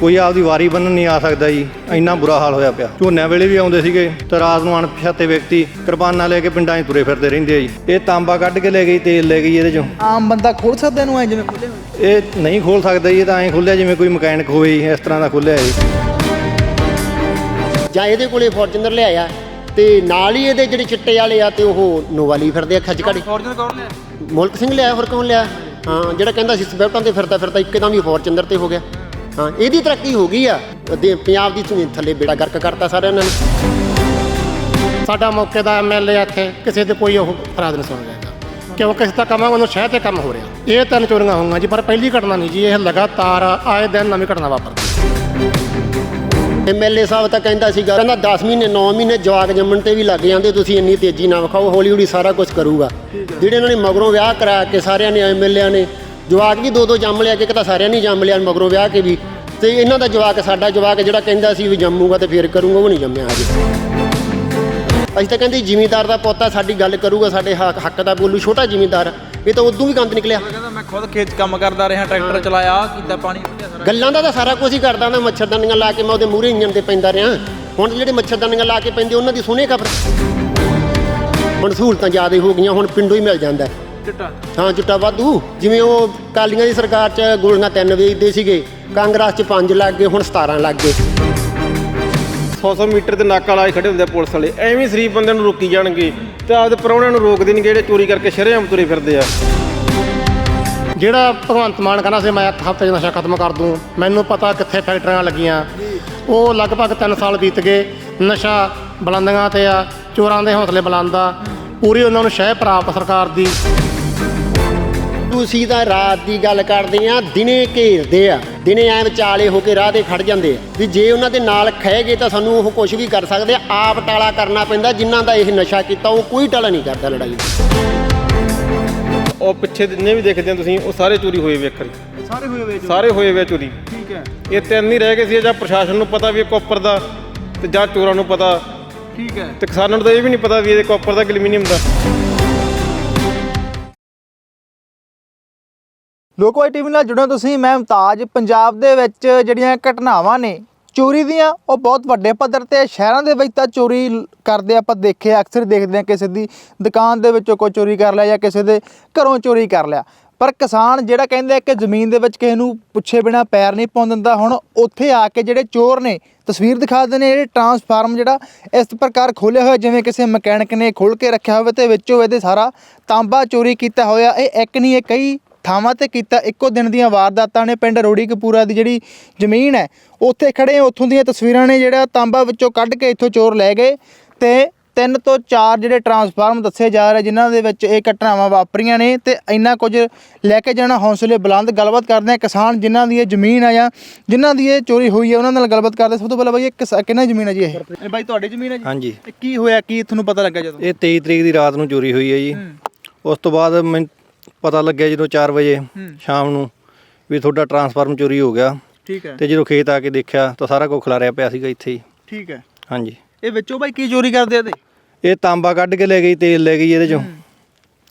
ਕੋਈ ਆਪਦੀ ਵਾਰੀ ਬੰਨਣ ਨਹੀਂ ਆ ਸਕਦਾ ਜੀ। ਇੰਨਾ ਬੁਰਾ ਹਾਲ ਹੋਇਆ ਪਿਆ। ਝੋਨਿਆਂ ਵੇਲੇ ਵੀ ਆਉਂਦੇ ਸੀਗੇ ਤੇ ਰਾਤ ਨੂੰ ਅਣਪਛਾਤੇ ਵਿਅਕਤੀ ਕਿਰਪਾਨਾਂ ਲੈ ਕੇ ਪਿੰਡਾਂ 'ਚ ਤੁਰੇ ਫਿਰਦੇ ਰਹਿੰਦੇ ਆ ਜੀ। ਇਹ ਤਾਂਬਾ ਕੱਢ ਕੇ ਲੈ ਗਈ ਤੇਲ ਲੈ ਗਈ ਇਹਦੇ 'ਚੋਂ। ਆਮ ਬੰਦਾ ਖੋਲ ਸਕਦਾ ਇਹਨੂੰ ਐ ਜਿਵੇਂ ਖੋਲੇ ਹੋਏ। ਇਹ ਨਹੀਂ ਖੋਲ ਸਕਦਾ ਜੀ ਇਹ ਤਾਂ ਐਂ ਖੁੱਲਿਆ ਜਿਵੇਂ ਕੋਈ ਮਕੈਨਿਕ ਹੋਵੇ ਜੀ ਇਸ ਤਰ੍ਹਾਂ ਦਾ ਖੁੱਲਿਆ ਜੀ। ਜਾਂ ਇਹਦੇ ਕੋਲੇ ਫੋਰਚੂਨਰ ਲਿਆਇਆ ਤੇ ਨਾਲ ਹੀ ਇਹਦੇ ਜਿਹੜੇ ਚਿੱਟੇ ਵਾਲੇ ਆ ਤੇ ਉਹ ਨੋਵਾਲੀ ਫਿਰਦੇ ਆ ਖੱਜ ਘੜੀ ਕੌਣ ਲਿਆ? ਮੁਲਕ ਸਿੰਘ ਲਿਆਇਆ ਹੋਰ ਕੌਣ ਲਿਆ? ਹਾਂ ਜਿਹੜਾ ਕਹਿੰਦਾ ਸੀ ਸਵਿਫਟਾਂ ਤੇ ਫਿਰਦਾ ਫਿਰਦਾ ਇੱਕਦਮ ਹੀ ਫੋਰਚੂਨਰ ਤੇ ਹੋ ਗਿਆ। ਹਾਂ, ਇਹਦੀ ਤਰੱਕੀ ਹੋ ਗਈ ਆ। ਦੇ- ਪੰਜਾਬ ਦੀ ਧੁਨੀ ਥੱਲੇ ਬੇੜਾ ਗਰਕ ਕਰਤਾ ਸਾਰਿਆਂ ਨੇ। ਸਾਡਾ ਮੌਕੇ ਦਾ ਐਮਐਲਏ ਇੱਥੇ, ਕਿਸੇ ਦੇ ਕੋਈ ਉਹ ਫਰਾਦ ਨਹੀਂ ਸੁਣ ਰਿਹਾ ਕਿਉਂ? ਕਿਸੇ ਦਾ ਕੰਮ ਆ, ਉਹਨੂੰ ਸ਼ਹਿਰ ਤੇ ਕੰਮ ਹੋ ਰਿਹਾ। ਇਹ ਤਿੰਨ ਚੋਰੀਆਂ ਹੋਈਆਂ ਜੀ, ਪਰ ਪਹਿਲੀ ਘਟਨਾ ਨਹੀਂ ਜੀ, ਇਹ ਲਗਾਤਾਰ ਆਏ ਦਿਨ ਨਵੀਂ ਘਟਨਾ ਵਾਪਰਦੀ ਐਮਐਲਏ ਸਾਹਿਬ ਤਾਂ ਕਹਿੰਦਾ ਸੀਗਾ, ਕਹਿੰਦਾ 10 ਮਹੀਨੇ 9 ਮਹੀਨੇ ਜਵਾਕ ਜੰਮਣ ਤੇ ਵੀ ਲੱਗ ਜਾਂਦੇ, ਤੁਸੀਂ ਇੰਨੀ ਤੇਜ਼ੀ ਨਾ ਵਿਖਾਓ, ਹੌਲੀ ਹੌਲੀ ਸਾਰਾ ਕੁਝ ਕਰੂਗਾ। ਜਿਹੜੇ ਇਹਨਾਂ ਨੇ ਮਗਰੋਂ ਵਿਆਹ ਕਰਾ ਕੇ ਸਾਰਿਆਂ ਨੇ ਐਮਐਲਏ ਨੇ ਜਵਾਕ ਵੀ ਦੋ ਦੋ ਜੰਮ ਲਿਆ ਕਿ ਇੱਕ ਤਾਂ ਸਾਰਿਆਂ ਨੇ ਜੰਮ ਲਿਆ ਮਗਰੋਂ ਵਿਆਹ ਕੇ ਵੀ। ਤੇ ਇਹਨਾਂ ਦਾ ਜਵਾਕ ਸਾਡਾ ਜਵਾਕ ਜਿਹੜਾ ਕਹਿੰਦਾ ਸੀ ਵੀ ਜੰਮੂਗਾ ਤੇ ਫੇਰ ਕਰੂੰਗਾ ਉਹ ਨਹੀਂ ਜੰਮਿਆ ਹਜੇ। ਅਸੀਂ ਤਾਂ ਕਹਿੰਦੇ ਜ਼ਿਮੀਂਦਾਰ ਦਾ ਪੋਤਾ ਸਾਡੀ ਗੱਲ ਕਰੂਗਾ ਸਾਡੇ ਹੱਕ ਹੱਕ ਦਾ ਬੋਲੂ ਛੋਟਾ ਜ਼ਿਮੀਂਦਾਰ। ਇਹ ਤਾਂ ਉਦੋਂ ਵੀ ਗੰਦ ਨਿਕਲਿਆ। ਮੈਂ ਖੁਦ ਖੇਤ ਕੰਮ ਕਰਦਾ ਰਿਹਾ ਟਰੈਕਟਰ ਚਲਾਇਆ ਕੀਤਾ ਪਾਣੀ ਗੱਲਾਂ ਦਾ ਤਾਂ ਸਾਰਾ ਕੁਝ ਹੀ ਕਰਦਾ ਨਾ ਮੱਛਰਦਾਨੀਆਂ ਲਾ ਕੇ ਮੈਂ ਉਹਦੇ ਮੂਹਰੇ ਇੰਜਨ ਤੇ ਪੈਂਦਾ ਰਿਹਾ। ਹੁਣ ਜਿਹੜੇ ਮੱਛਰਦਾਨੀਆਂ ਲਾ ਕੇ ਪੈਂਦੇ ਉਹਨਾਂ ਦੀ ਸੁਣੇ ਖਬਰ? ਹੁਣ ਸਹੂਲਤਾਂ ਜ਼ਿਆਦਾ ਹੋ ਗਈਆਂ ਹੁਣ ਪਿੰਡੋਂ ਹੀ ਮਿਲ ਜਾਂਦਾ। ਚਿੱਟਾ ਹਾਂ ਚਿੱਟਾ ਵਾਧੂ। ਜਿਵੇਂ ਉਹ ਕਾਲੀਆਂ ਦੀ ਸਰਕਾਰ 'ਚ ਗੋਲੀਆਂ ਤਿੰਨ ਵੇਚਦੇ ਸੀਗੇ ਕਾਂਗਰਸ 'ਚ ਪੰਜ ਲੱਗ ਗਏ ਹੁਣ 17 ਲੱਗ ਗਏ। 100-100 ਮੀਟਰ ਤੇ ਨਾਕਾ ਲਾਏ ਖੜੇ ਹੁੰਦੇ ਆ ਪੁਲਿਸ ਵਾਲੇ। ਐਵੇਂ ਹੀ ਸ਼ਰੀਫ ਬੰਦਿਆਂ ਨੂੰ ਰੋਕੀ ਜਾਣਗੇ ਤੇ ਆਪਦੇ ਪ੍ਰਾਹੁਣਿਆਂ ਨੂੰ ਰੋਕਦੇ ਨਹੀਂ ਜਿਹੜੇ ਚੋਰੀ ਕਰਕੇ ਸ਼ਰੇਆਮ ਤੁਰੇ ਫਿਰਦੇ ਆ। ਜਿਹੜਾ ਭਗਵੰਤ ਮਾਨ ਕਹਿੰਦਾ ਸੀ ਮੈਂ ਇੱਕ ਹਫ਼ਤੇ 'ਚ ਨਸ਼ਾ ਖਤਮ ਕਰ ਦੂੰ ਮੈਨੂੰ ਪਤਾ ਕਿੱਥੇ ਫੈਕਟਰੀਆਂ ਲੱਗੀਆਂ। ਉਹ ਲਗਭਗ 3 ਸਾਲ ਬੀਤ ਗਏ ਨਸ਼ਾ ਬੁਲੰਦੀਆਂ ਤੇ ਆ ਚੋਰਾਂ ਦੇ ਹੌਸਲੇ ਬੁਲੰਦਾ ਪੂਰੀ ਉਹਨਾਂ ਨੂੰ ਸ਼ਹਿ ਪ੍ਰਾਪਤ ਸਰਕਾਰ ਦੀ। ਤੁਸੀਂ ਤਾਂ ਰਾਤ ਦੀ ਗੱਲ ਕਰਦੇ ਆ ਦਿਨੇ ਘੇਰਦੇ ਆ। ਦਿਨੇ ਐ ਵਿਚਾਲੇ ਹੋ ਕੇ ਰਾਹ ਤੇ ਖੜ ਜਾਂਦੇ ਆ। ਵੀ ਜੇ ਉਹਨਾਂ ਦੇ ਨਾਲ ਖਹਿ ਗਏ ਤਾਂ ਸਾਨੂੰ ਉਹ ਕੁਝ ਵੀ ਕਰ ਸਕਦੇ ਆ। ਆਪ ਟਾਲਾ ਕਰਨਾ ਪੈਂਦਾ ਜਿਨ੍ਹਾਂ ਦਾ ਇਹ ਨਸ਼ਾ ਕੀਤਾ ਉਹ ਕੋਈ ਟਾਲਾ ਨਹੀਂ ਕਰਦਾ ਲੜਾਈ ਉਹ ਪਿੱਛੇ ਜਿੰਨੇ ਵੀ ਦੇਖਦੇ ਆ ਤੁਸੀਂ ਉਹ ਸਾਰੇ ਚੋਰੀ ਹੋਏ ਵੇ ਅੱਖਰ ਸਾਰੇ ਹੋਏ ਵੇ ਸਾਰੇ ਹੋਏ ਵੇ ਚੋਰੀ। ਠੀਕ ਹੈ। ਇਹ ਤਿੰਨ ਹੀ ਰਹਿ ਗਏ ਸੀ ਜਾਂ ਪ੍ਰਸ਼ਾਸਨ ਨੂੰ ਪਤਾ ਵੀ ਇਹ ਕਾਪਰ ਦਾ ਤੇ ਜਾਂ ਚੋਰਾਂ ਨੂੰ ਪਤਾ। ਠੀਕ ਹੈ। ਤੇ ਕਿਸਾਨਾਂ ਨੂੰ ਤਾਂ ਇਹ ਵੀ ਨਹੀਂ ਪਤਾ ਵੀ ਇਹ ਕਾਪਰ ਦਾ ਕਿ ਐਲੂਮੀਨੀਅਮ ਦਾ ਲੋਕਵਾਈ ਟੀਵੀ ਨਾਲ ਜੁੜੋ ਤੁਸੀਂ, ਮੈਂ ਮੁਮਤਾਜ। ਪੰਜਾਬ ਦੇ ਵਿੱਚ ਜਿਹੜੀਆਂ ਘਟਨਾਵਾਂ ਨੇ, ਚੋਰੀ ਦੀਆਂ, ਉਹ ਬਹੁਤ ਵੱਡੇ ਪੱਧਰ ਤੇ ਸ਼ਹਿਰਾਂ ਦੇ ਵਿੱਚ ਤਾਂ ਚੋਰੀ ਕਰਦੇ ਆਪਾਂ ਦੇਖੇ ਅਕਸਰ ਦੇਖਦੇ ਆ ਕਿਸੇ ਦੀ ਦੁਕਾਨ ਦੇ ਵਿੱਚੋਂ ਕੋਈ ਚੋਰੀ ਕਰ ਲਿਆ ਜਾਂ ਕਿਸੇ ਦੇ ਘਰੋਂ ਚੋਰੀ ਕਰ ਲਿਆ। ਪਰ ਕਿਸਾਨ ਜਿਹੜਾ ਕਹਿੰਦੇ ਕਿ ਜ਼ਮੀਨ ਦੇ ਵਿੱਚ ਕਿਸੇ ਨੂੰ ਪੁੱਛੇ ਬਿਨਾ ਪੈਰ ਨਹੀਂ ਪਾਉਣ ਦਿੰਦਾ, ਹੁਣ ਉੱਥੇ ਆ ਕੇ ਜਿਹੜੇ ਚੋਰ ਨੇ, ਤਸਵੀਰ ਦਿਖਾ ਦਿੰਦੇ ਨੇ ਜਿਹੜੇ ਟਰਾਂਸਫਾਰਮ ਜਿਹੜਾ ਇਸ ਪ੍ਰਕਾਰ ਖੋਲ੍ਹਿਆ ਹੋਇਆ, ਜਿਵੇਂ ਕਿਸੇ ਮਕੈਨਿਕ ਨੇ ਖੋਲ ਕੇ ਰੱਖਿਆ ਹੋਵੇ ਤੇ ਵਿੱਚੋਂ ਇਹਦੇ ਸਾਰਾ ਤਾਂਬਾ ਚੋਰੀ ਕੀਤਾ ਹੋਇਆ। ਇਹ ਇੱਕ ਨਹੀਂ, ਇਹ ਕਈ ਥਾਵਾਂ ਤੇ ਕੀਤਾ। ਇੱਕੋ ਦਿਨ ਦੀਆਂ ਵਾਰਦਾਤਾਂ ਨੇ ਪਿੰਡ ਰੋੜੀ ਕਪੂਰਾ ਦੀ ਜਿਹੜੀ ਜ਼ਮੀਨ ਹੈ ਉੱਥੇ ਖੜੇ ਹਾਂ, ਉੱਥੋਂ ਦੀਆਂ ਤਸਵੀਰਾਂ ਨੇ ਜਿਹੜਾ ਤਾਂਬਾ ਵਿੱਚੋਂ ਕੱਢ ਕੇ ਇੱਥੋਂ ਚੋਰ ਲੈ ਗਏ ਤੇ ਤਿੰਨ ਤੋਂ ਚਾਰ ਜਿਹੜੇ ਟਰਾਂਸਫਾਰਮ ਦੱਸੇ ਜਾ ਰਹੇ ਜਿਨ੍ਹਾਂ ਦੇ ਵਿੱਚ ਇਹ ਘਟਨਾਵਾਂ ਵਾਪਰੀਆਂ ਨੇ ਤੇ ਇੰਨਾ ਕੁਝ ਲੈ ਕੇ ਜਾਣਾ ਹੌਸਲੇ ਬੁਲੰਦ। ਗੱਲਬਾਤ ਕਰਦੇ ਆ ਕਿਸਾਨ ਜਿਨ੍ਹਾਂ ਦੀ ਇਹ ਜ਼ਮੀਨ ਆ ਜਾਂ ਜਿਨ੍ਹਾਂ ਦੀ ਇਹ ਚੋਰੀ ਹੋਈ ਹੈ ਉਹਨਾਂ ਨਾਲ ਗੱਲਬਾਤ ਕਰਦੇ ਸਭ ਤੋਂ ਪਹਿਲਾਂ ਬਾਈ ਇਹ ਕਿਸ- ਕਿਹਨਾਂ ਦੀ ਜ਼ਮੀਨ ਹੈ ਜੀ ਇਹ? ਇਹ ਬਾਈ ਤੁਹਾਡੀ ਜ਼ਮੀਨ ਹੈ ਜੀ? ਹਾਂਜੀ। ਇਹ ਕੀ ਹੋਇਆ ਕੀ ਤੁਹਾਨੂੰ ਪਤਾ ਲੱਗਾ ਜਦੋਂ? ਇਹ 23 ਤਰੀਕ ਦੀ ਰਾਤ ਨੂੰ ਚੋਰੀ ਹੋਈ ਹੈ ਜੀ। ਉਸ ਤੋਂ ਬਾਅਦ ਮੈਨੂੰ ਪਤਾ ਲੱਗਿਆ ਜਦੋਂ 4 ਵਜੇ ਸ਼ਾਮ ਨੂੰ ਵੀ ਤੁਹਾਡਾ ਟਰਾਂਸਫਾਰਮ ਚੋਰੀ ਹੋ ਗਿਆ। ਠੀਕ ਹੈ। ਤੇ ਜਦੋਂ ਖੇਤ ਆ ਕੇ ਦੇਖਿਆ ਤਾਂ ਸਾਰਾ ਕੁਝ ਖਿਲਾਰਿਆ ਪਿਆ ਸੀਗਾ ਇੱਥੇ ਹੀ। ਠੀਕ ਹੈ। ਹਾਂਜੀ। ਇਹ ਵਿੱਚੋਂ ਬਾਈ ਕੀ ਚੋਰੀ ਕਰਦੇ ਆ ਇਹ ਤਾਂਬਾ ਕੱਢ ਕੇ ਲੈ ਗਈ ਤੇਲ ਲੈ ਗਈ ਇਹਦੇ ਚੋਂ।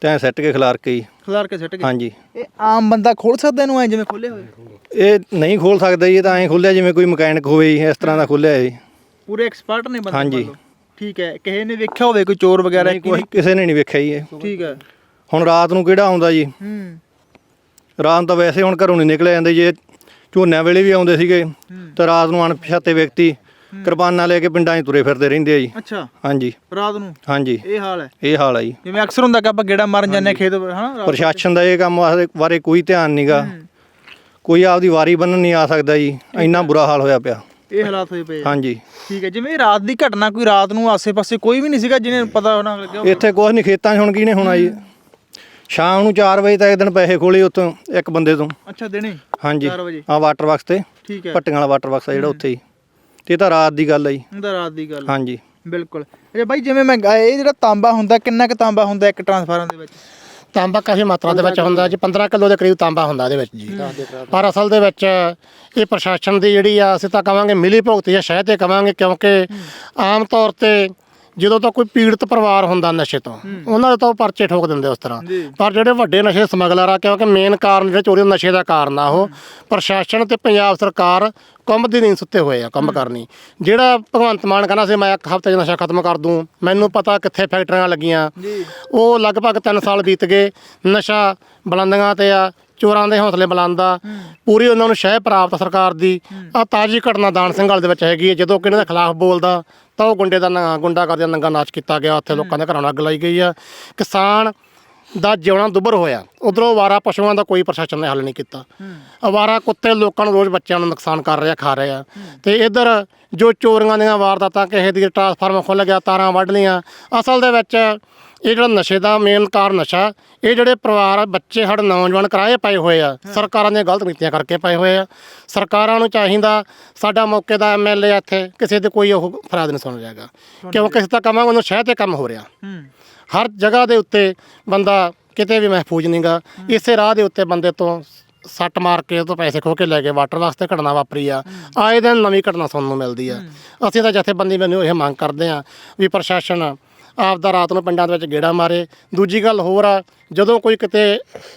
ਤੇ ਸੱਟ ਕੇ ਖਿਲਾਰ ਕੇ ਹੀ। ਖਿਲਾਰ ਕੇ ਸਿੱਟ ਗਏ ਹਾਂਜੀ। ਇਹ ਆਮ ਬੰਦਾ ਖੋਲ ਸਕਦਾ ਇਹਨੂੰ ਐ ਜਿਵੇਂ ਖੋਲੇ ਹੋਏ ਇਹ ਨਹੀਂ ਖੋਲ ਸਕਦਾ ਜੀ ਇਹ ਤਾਂ ਐਂ ਖੁੱਲਿਆ ਜਿਵੇਂ ਕੋਈ ਮਕੈਨਿਕ ਹੋਵੇ ਜੀ ਇਸ ਤਰ੍ਹਾਂ ਦਾ ਖੁੱਲਿਆ ਇਹ। ਪੂਰੇ ਐਕਸਪਰਟ ਨੇ ਬੰਦੇ ਹਾਂਜੀ। ਮੰਨ ਲਓ। ਠੀਕ ਹੈ ਕਿਸੇ ਨੇ ਵੇਖਿਆ ਹੋਵੇ ਕੋਈ ਚੋਰ ਵਗੈਰਾ ਨਹੀਂ ਕੋਈ ਕਿਸੇ ਨੇ ਨਹੀਂ ਵੇਖਿਆ ਜੀ ਇਹ। ਠੀਕ ਹੈ। ਹੁਣ ਰਾਤ ਨੂੰ ਕਿਹੜਾ ਆਉਂਦਾ ਜੀ? ਹੂੰ। ਰਾਤ ਨੂੰ ਤਾਂ ਵੈਸੇ ਹੁਣ ਘਰੋਂ ਨਹੀਂ ਨਿਕਲੇ ਜਾਂਦੇ ਜੇ। ਝੋਨਿਆਂ ਵੇਲੇ ਵੀ ਆਉਂਦੇ ਸੀਗੇ। ਤਾਂ ਰਾਤ ਨੂੰ ਅਣਪਛਾਤੇ ਵਿਅਕਤੀ ਕਿਰਪਾਨਾਂ ਲੈ ਕੇ ਪਿੰਡਾਂ 'ਚ ਤੁਰੇ ਫਿਰਦੇ ਰਹਿੰਦੇ ਆ ਜੀ। ਅੱਛਾ। ਹਾਂਜੀ। ਰਾਤ ਨੂੰ? ਹਾਂਜੀ। ਇਹ ਹਾਲ ਹੈ? ਇਹ ਹਾਲ ਆ ਜੀ। ਜਿਵੇਂ ਅਕਸਰ ਹੁੰਦਾ ਕਿ ਆਪਾਂ ਗੇੜਾ ਮਾਰਨ ਜਾਂਦੇ ਹਾਂ ਖੇਤ ਹਨਾ। ਪ੍ਰਸ਼ਾਸਨ ਦਾ ਇਹ ਕੰਮ ਬਾਰੇ ਕੋਈ ਧਿਆਨ ਨਹੀਂਗਾ ਕੋਈ ਆਪਦੀ ਵਾਰੀ ਬੰਨਣ ਨਹੀਂ ਆ ਸਕਦਾ ਜੀ। ਇੰਨਾ ਬੁਰਾ ਹਾਲ ਹੋਇਆ ਪਿਆ। ਇਹ ਹਾਲਾਤ ਹੋਏ ਪਏ। ਹਾਂਜੀ। ਠੀਕ ਹੈ। ਜਿਵੇਂ ਰਾਤ ਦੀ ਘਟਨਾ ਕੋਈ ਰਾਤ ਨੂੰ ਆਸੇ-ਪਾਸੇ ਕੋਈ ਵੀ ਨਹੀਂ ਸੀਗਾ ਜਿਹਨੇ ਪਤਾ ਹੋਣਾ ਲੱਗਿਆ। ਇੱਥੇ ਕੁਛ ਨਹੀਂ ਖੇਤਾਂ 'ਚ ਹੁਣ ਕੀ ਨੇ ਹੋਣਾ ਜੀ? ਸ਼ਾਮ ਨੂੰ 4 ਵਜੇ ਤੱਕ ਦਿਨ ਪੈਸੇ ਖੋਲੇ ਉੱਥੋਂ ਇੱਕ ਬੰਦੇ ਤੋਂ। ਅੱਛਾ ਦਿਨੇ? ਹਾਂਜੀ। ਚਾਰ ਵਜੇ। ਆ ਵਾਟਰ ਬਾਕਸ ਤੇ। ਠੀਕ ਹੈ। ਭੱਟੀਆਂ ਵਾਲਾ ਵਾਟਰ ਬਾਕਸ ਆ ਜਿਹੜਾ ਉੱਥੇ ਹੀ। ਤੇ ਇਹ ਤਾਂ ਰਾਤ ਦੀ ਗੱਲ ਆ ਜੀ। ਹੁੰਦਾ ਰਾਤ ਦੀ ਗੱਲ ਹਾਂਜੀ। ਬਿਲਕੁਲ। ਇਹ ਬਾਈ ਜਿਵੇਂ ਮੈਂ ਇਹ ਜਿਹੜਾ ਤਾਂਬਾ ਹੁੰਦਾ ਕਿੰਨਾ ਕੁ ਤਾਂਬਾ ਹੁੰਦਾ ਇੱਕ ਟਰਾਂਸਫਾਰਮ ਦੇ ਵਿੱਚ? ਤਾਂਬਾ ਕਾਫੀ ਮਾਤਰਾ ਦੇ ਵਿੱਚ ਹੁੰਦਾ ਜੀ। 15 ਕਿਲੋ ਦੇ ਕਰੀਬ ਤਾਂਬਾ ਹੁੰਦਾ ਇਹਦੇ ਵਿੱਚ ਜੀ। ਪਰ ਅਸਲ ਦੇ ਵਿੱਚ ਇਹ ਪ੍ਰਸ਼ਾਸਨ ਦੀ ਜਿਹੜੀ ਆ ਅਸੀਂ ਤਾਂ ਕਵਾਂਗੇ ਮਿਲੀ ਭੁਗਤ ਜਾਂ ਸ਼ਾਇਦ ਤੇ ਕਵਾਂਗੇ ਕਿਉਂਕਿ ਆਮ ਤੌਰ ਤੇ ਜਦੋਂ ਤਾਂ ਕੋਈ ਪੀੜਤ ਪਰਿਵਾਰ ਹੁੰਦਾ ਨਸ਼ੇ ਤੋਂ ਉਹਨਾਂ ਦੇ ਤਾਂ ਉਹ ਪਰਚੇ ਠੋਕ ਦਿੰਦੇ ਉਸ ਤਰ੍ਹਾਂ। ਪਰ ਜਿਹੜੇ ਵੱਡੇ ਨਸ਼ੇ ਸਮਗਲਰ ਆ ਕਿਉਂਕਿ ਮੇਨ ਕਾਰਨ ਜਿਹੜੇ ਚੋਰੀ ਦੇ ਨਸ਼ੇ ਦਾ ਕਾਰਨ ਆ ਉਹ ਪ੍ਰਸ਼ਾਸਨ ਤੇ ਪੰਜਾਬ ਸਰਕਾਰ ਕੰਮ ਦੀ ਨਹੀਂ ਸੁੱਤੇ ਹੋਏ ਆ ਕੰਮ ਕਰਨੀ। ਜਿਹੜਾ ਭਗਵੰਤ ਮਾਨ ਕਹਿੰਦਾ ਸੀ ਮੈਂ ਇੱਕ ਹਫ਼ਤੇ 'ਚ ਨਸ਼ਾ ਖਤਮ ਕਰ ਦੂੰ ਮੈਨੂੰ ਪਤਾ ਕਿੱਥੇ ਫੈਕਟਰੀਆਂ ਲੱਗੀਆਂ। ਉਹ ਲਗਭਗ 3 ਸਾਲ ਬੀਤ ਗਏ ਨਸ਼ਾ ਬੁਲੰਦੀਆਂ ਤੇ ਆ ਚੋਰਾਂ ਦੇ ਹੌਸਲੇ ਬੁਲੰਦ ਆ। ਪੂਰੀ ਉਹਨਾਂ ਨੂੰ ਸ਼ਹਿ ਪ੍ਰਾਪਤ ਸਰਕਾਰ ਦੀ। ਆ ਤਾਜੀ ਘਟਨਾ ਦਾਨ ਸਿੰਘ ਵਾਲੇ ਦੇ ਵਿੱਚ ਹੈਗੀ ਹੈ ਜਦੋਂ ਕਿ ਇਹਨਾਂ ਦੇ ਖਿਲਾਫ ਬੋਲਦਾ ਤਾਂ ਉਹ ਗੁੰਡੇ ਦਾ ਨਾਂ- ਗੁੰਡਾ ਕਰਦੇ ਨੰਗਾ ਨਾਚ ਕੀਤਾ ਗਿਆ। ਉੱਥੇ ਲੋਕਾਂ ਦੇ ਘਰਾਂ ਨੂੰ ਅੱਗ ਲਾਈ ਗਈ ਆ। ਕਿਸਾਨ ਦਾ ਜਿਉਣਾ ਦੁੱਭਰ ਹੋਇਆ। ਉਧਰੋਂ ਅਵਾਰਾ ਪਸ਼ੂਆਂ ਦਾ ਕੋਈ ਪ੍ਰਸ਼ਾਸਨ ਨੇ ਹੱਲ ਨਹੀਂ ਕੀਤਾ। ਅਵਾਰਾ ਕੁੱਤੇ ਲੋਕਾਂ ਨੂੰ ਰੋਜ਼ ਬੱਚਿਆਂ ਨੂੰ ਨੁਕਸਾਨ ਕਰ ਰਹੇ ਖਾ ਰਹੇ। ਤੇ ਇਧਰ ਜੋ ਚੋਰੀਆਂ ਦੀਆਂ ਵਾਰਦਾਤਾਂ ਕਿਸੇ ਦੀ ਟਰਾਂਸਫਾਰਮਰ ਖੁੱਲ ਗਿਆ ਤਾਰਾਂ ਵੱਢ ਲਈਆਂ। ਅਸਲ ਦੇ ਵਿੱਚ ਇਹ ਜਿਹੜਾ ਨਸ਼ੇ ਦਾ ਮੇਨ ਕਾਰਨ ਨਸ਼ਾ ਇਹ ਜਿਹੜੇ ਪਰਿਵਾਰ ਬੱਚੇ ਸਾਡੇ ਨੌਜਵਾਨ ਕਿਰਾਏ ਪਏ ਹੋਏ ਆ। ਸਰਕਾਰਾਂ ਦੀਆਂ ਗਲਤ ਨੀਤੀਆਂ ਕਰਕੇ ਪਏ ਹੋਏ ਆ। ਸਰਕਾਰਾਂ ਨੂੰ ਚਾਹੀਦਾ ਸਾਡਾ ਮੌਕੇ ਦਾ ਐਮਐਲਏ ਇੱਥੇ ਕਿਸੇ ਦੇ ਕੋਈ ਉਹ ਫਰਿਆਦ ਨਹੀਂ ਸੁਣ ਜਾਏਗਾ ਕਿਉਂ ਕਿਸੇ ਦਾ ਕੰਮ ਉਹਨੂੰ ਸ਼ਹਿਰ ਤੇ ਕੰਮ ਹੋ ਰਿਹਾ। ਹਰ ਜਗ੍ਹਾ ਦੇ ਉੱਤੇ ਬੰਦਾ ਕਿਤੇ ਵੀ ਮਹਿਫੂਜ਼ ਨਹੀਂਗਾ ਇਸੇ ਰਾਹ ਦੇ ਉੱਤੇ ਬੰਦੇ ਤੋਂ ਸੱਟ ਮਾਰ ਕੇ ਉਹ ਤੋਂ ਪੈਸੇ ਖੋ ਕੇ ਲੈ ਗਏ ਵਾਟਰ ਵਾਸਤੇ ਘਟਨਾ ਵਾਪਰੀ ਆ। ਆਏ ਦਿਨ ਨਵੀਂ ਘਟਨਾ ਸੁਣਨ ਨੂੰ ਮਿਲਦੀ ਆ। ਅਸੀਂ ਤਾਂ ਜਥੇਬੰਦੀ ਮੈਨੂੰ ਇਹ ਮੰਗ ਕਰਦੇ ਆ ਵੀ ਪ੍ਰਸ਼ਾਸਨ ਆਪਦਾ ਰਾਤ ਨੂੰ ਪਿੰਡਾਂ ਦੇ ਵਿੱਚ ਗੇੜਾ ਮਾਰੇ। ਦੂਜੀ ਗੱਲ ਹੋਰ ਆ ਜਦੋਂ ਕੋਈ ਕਿਤੇ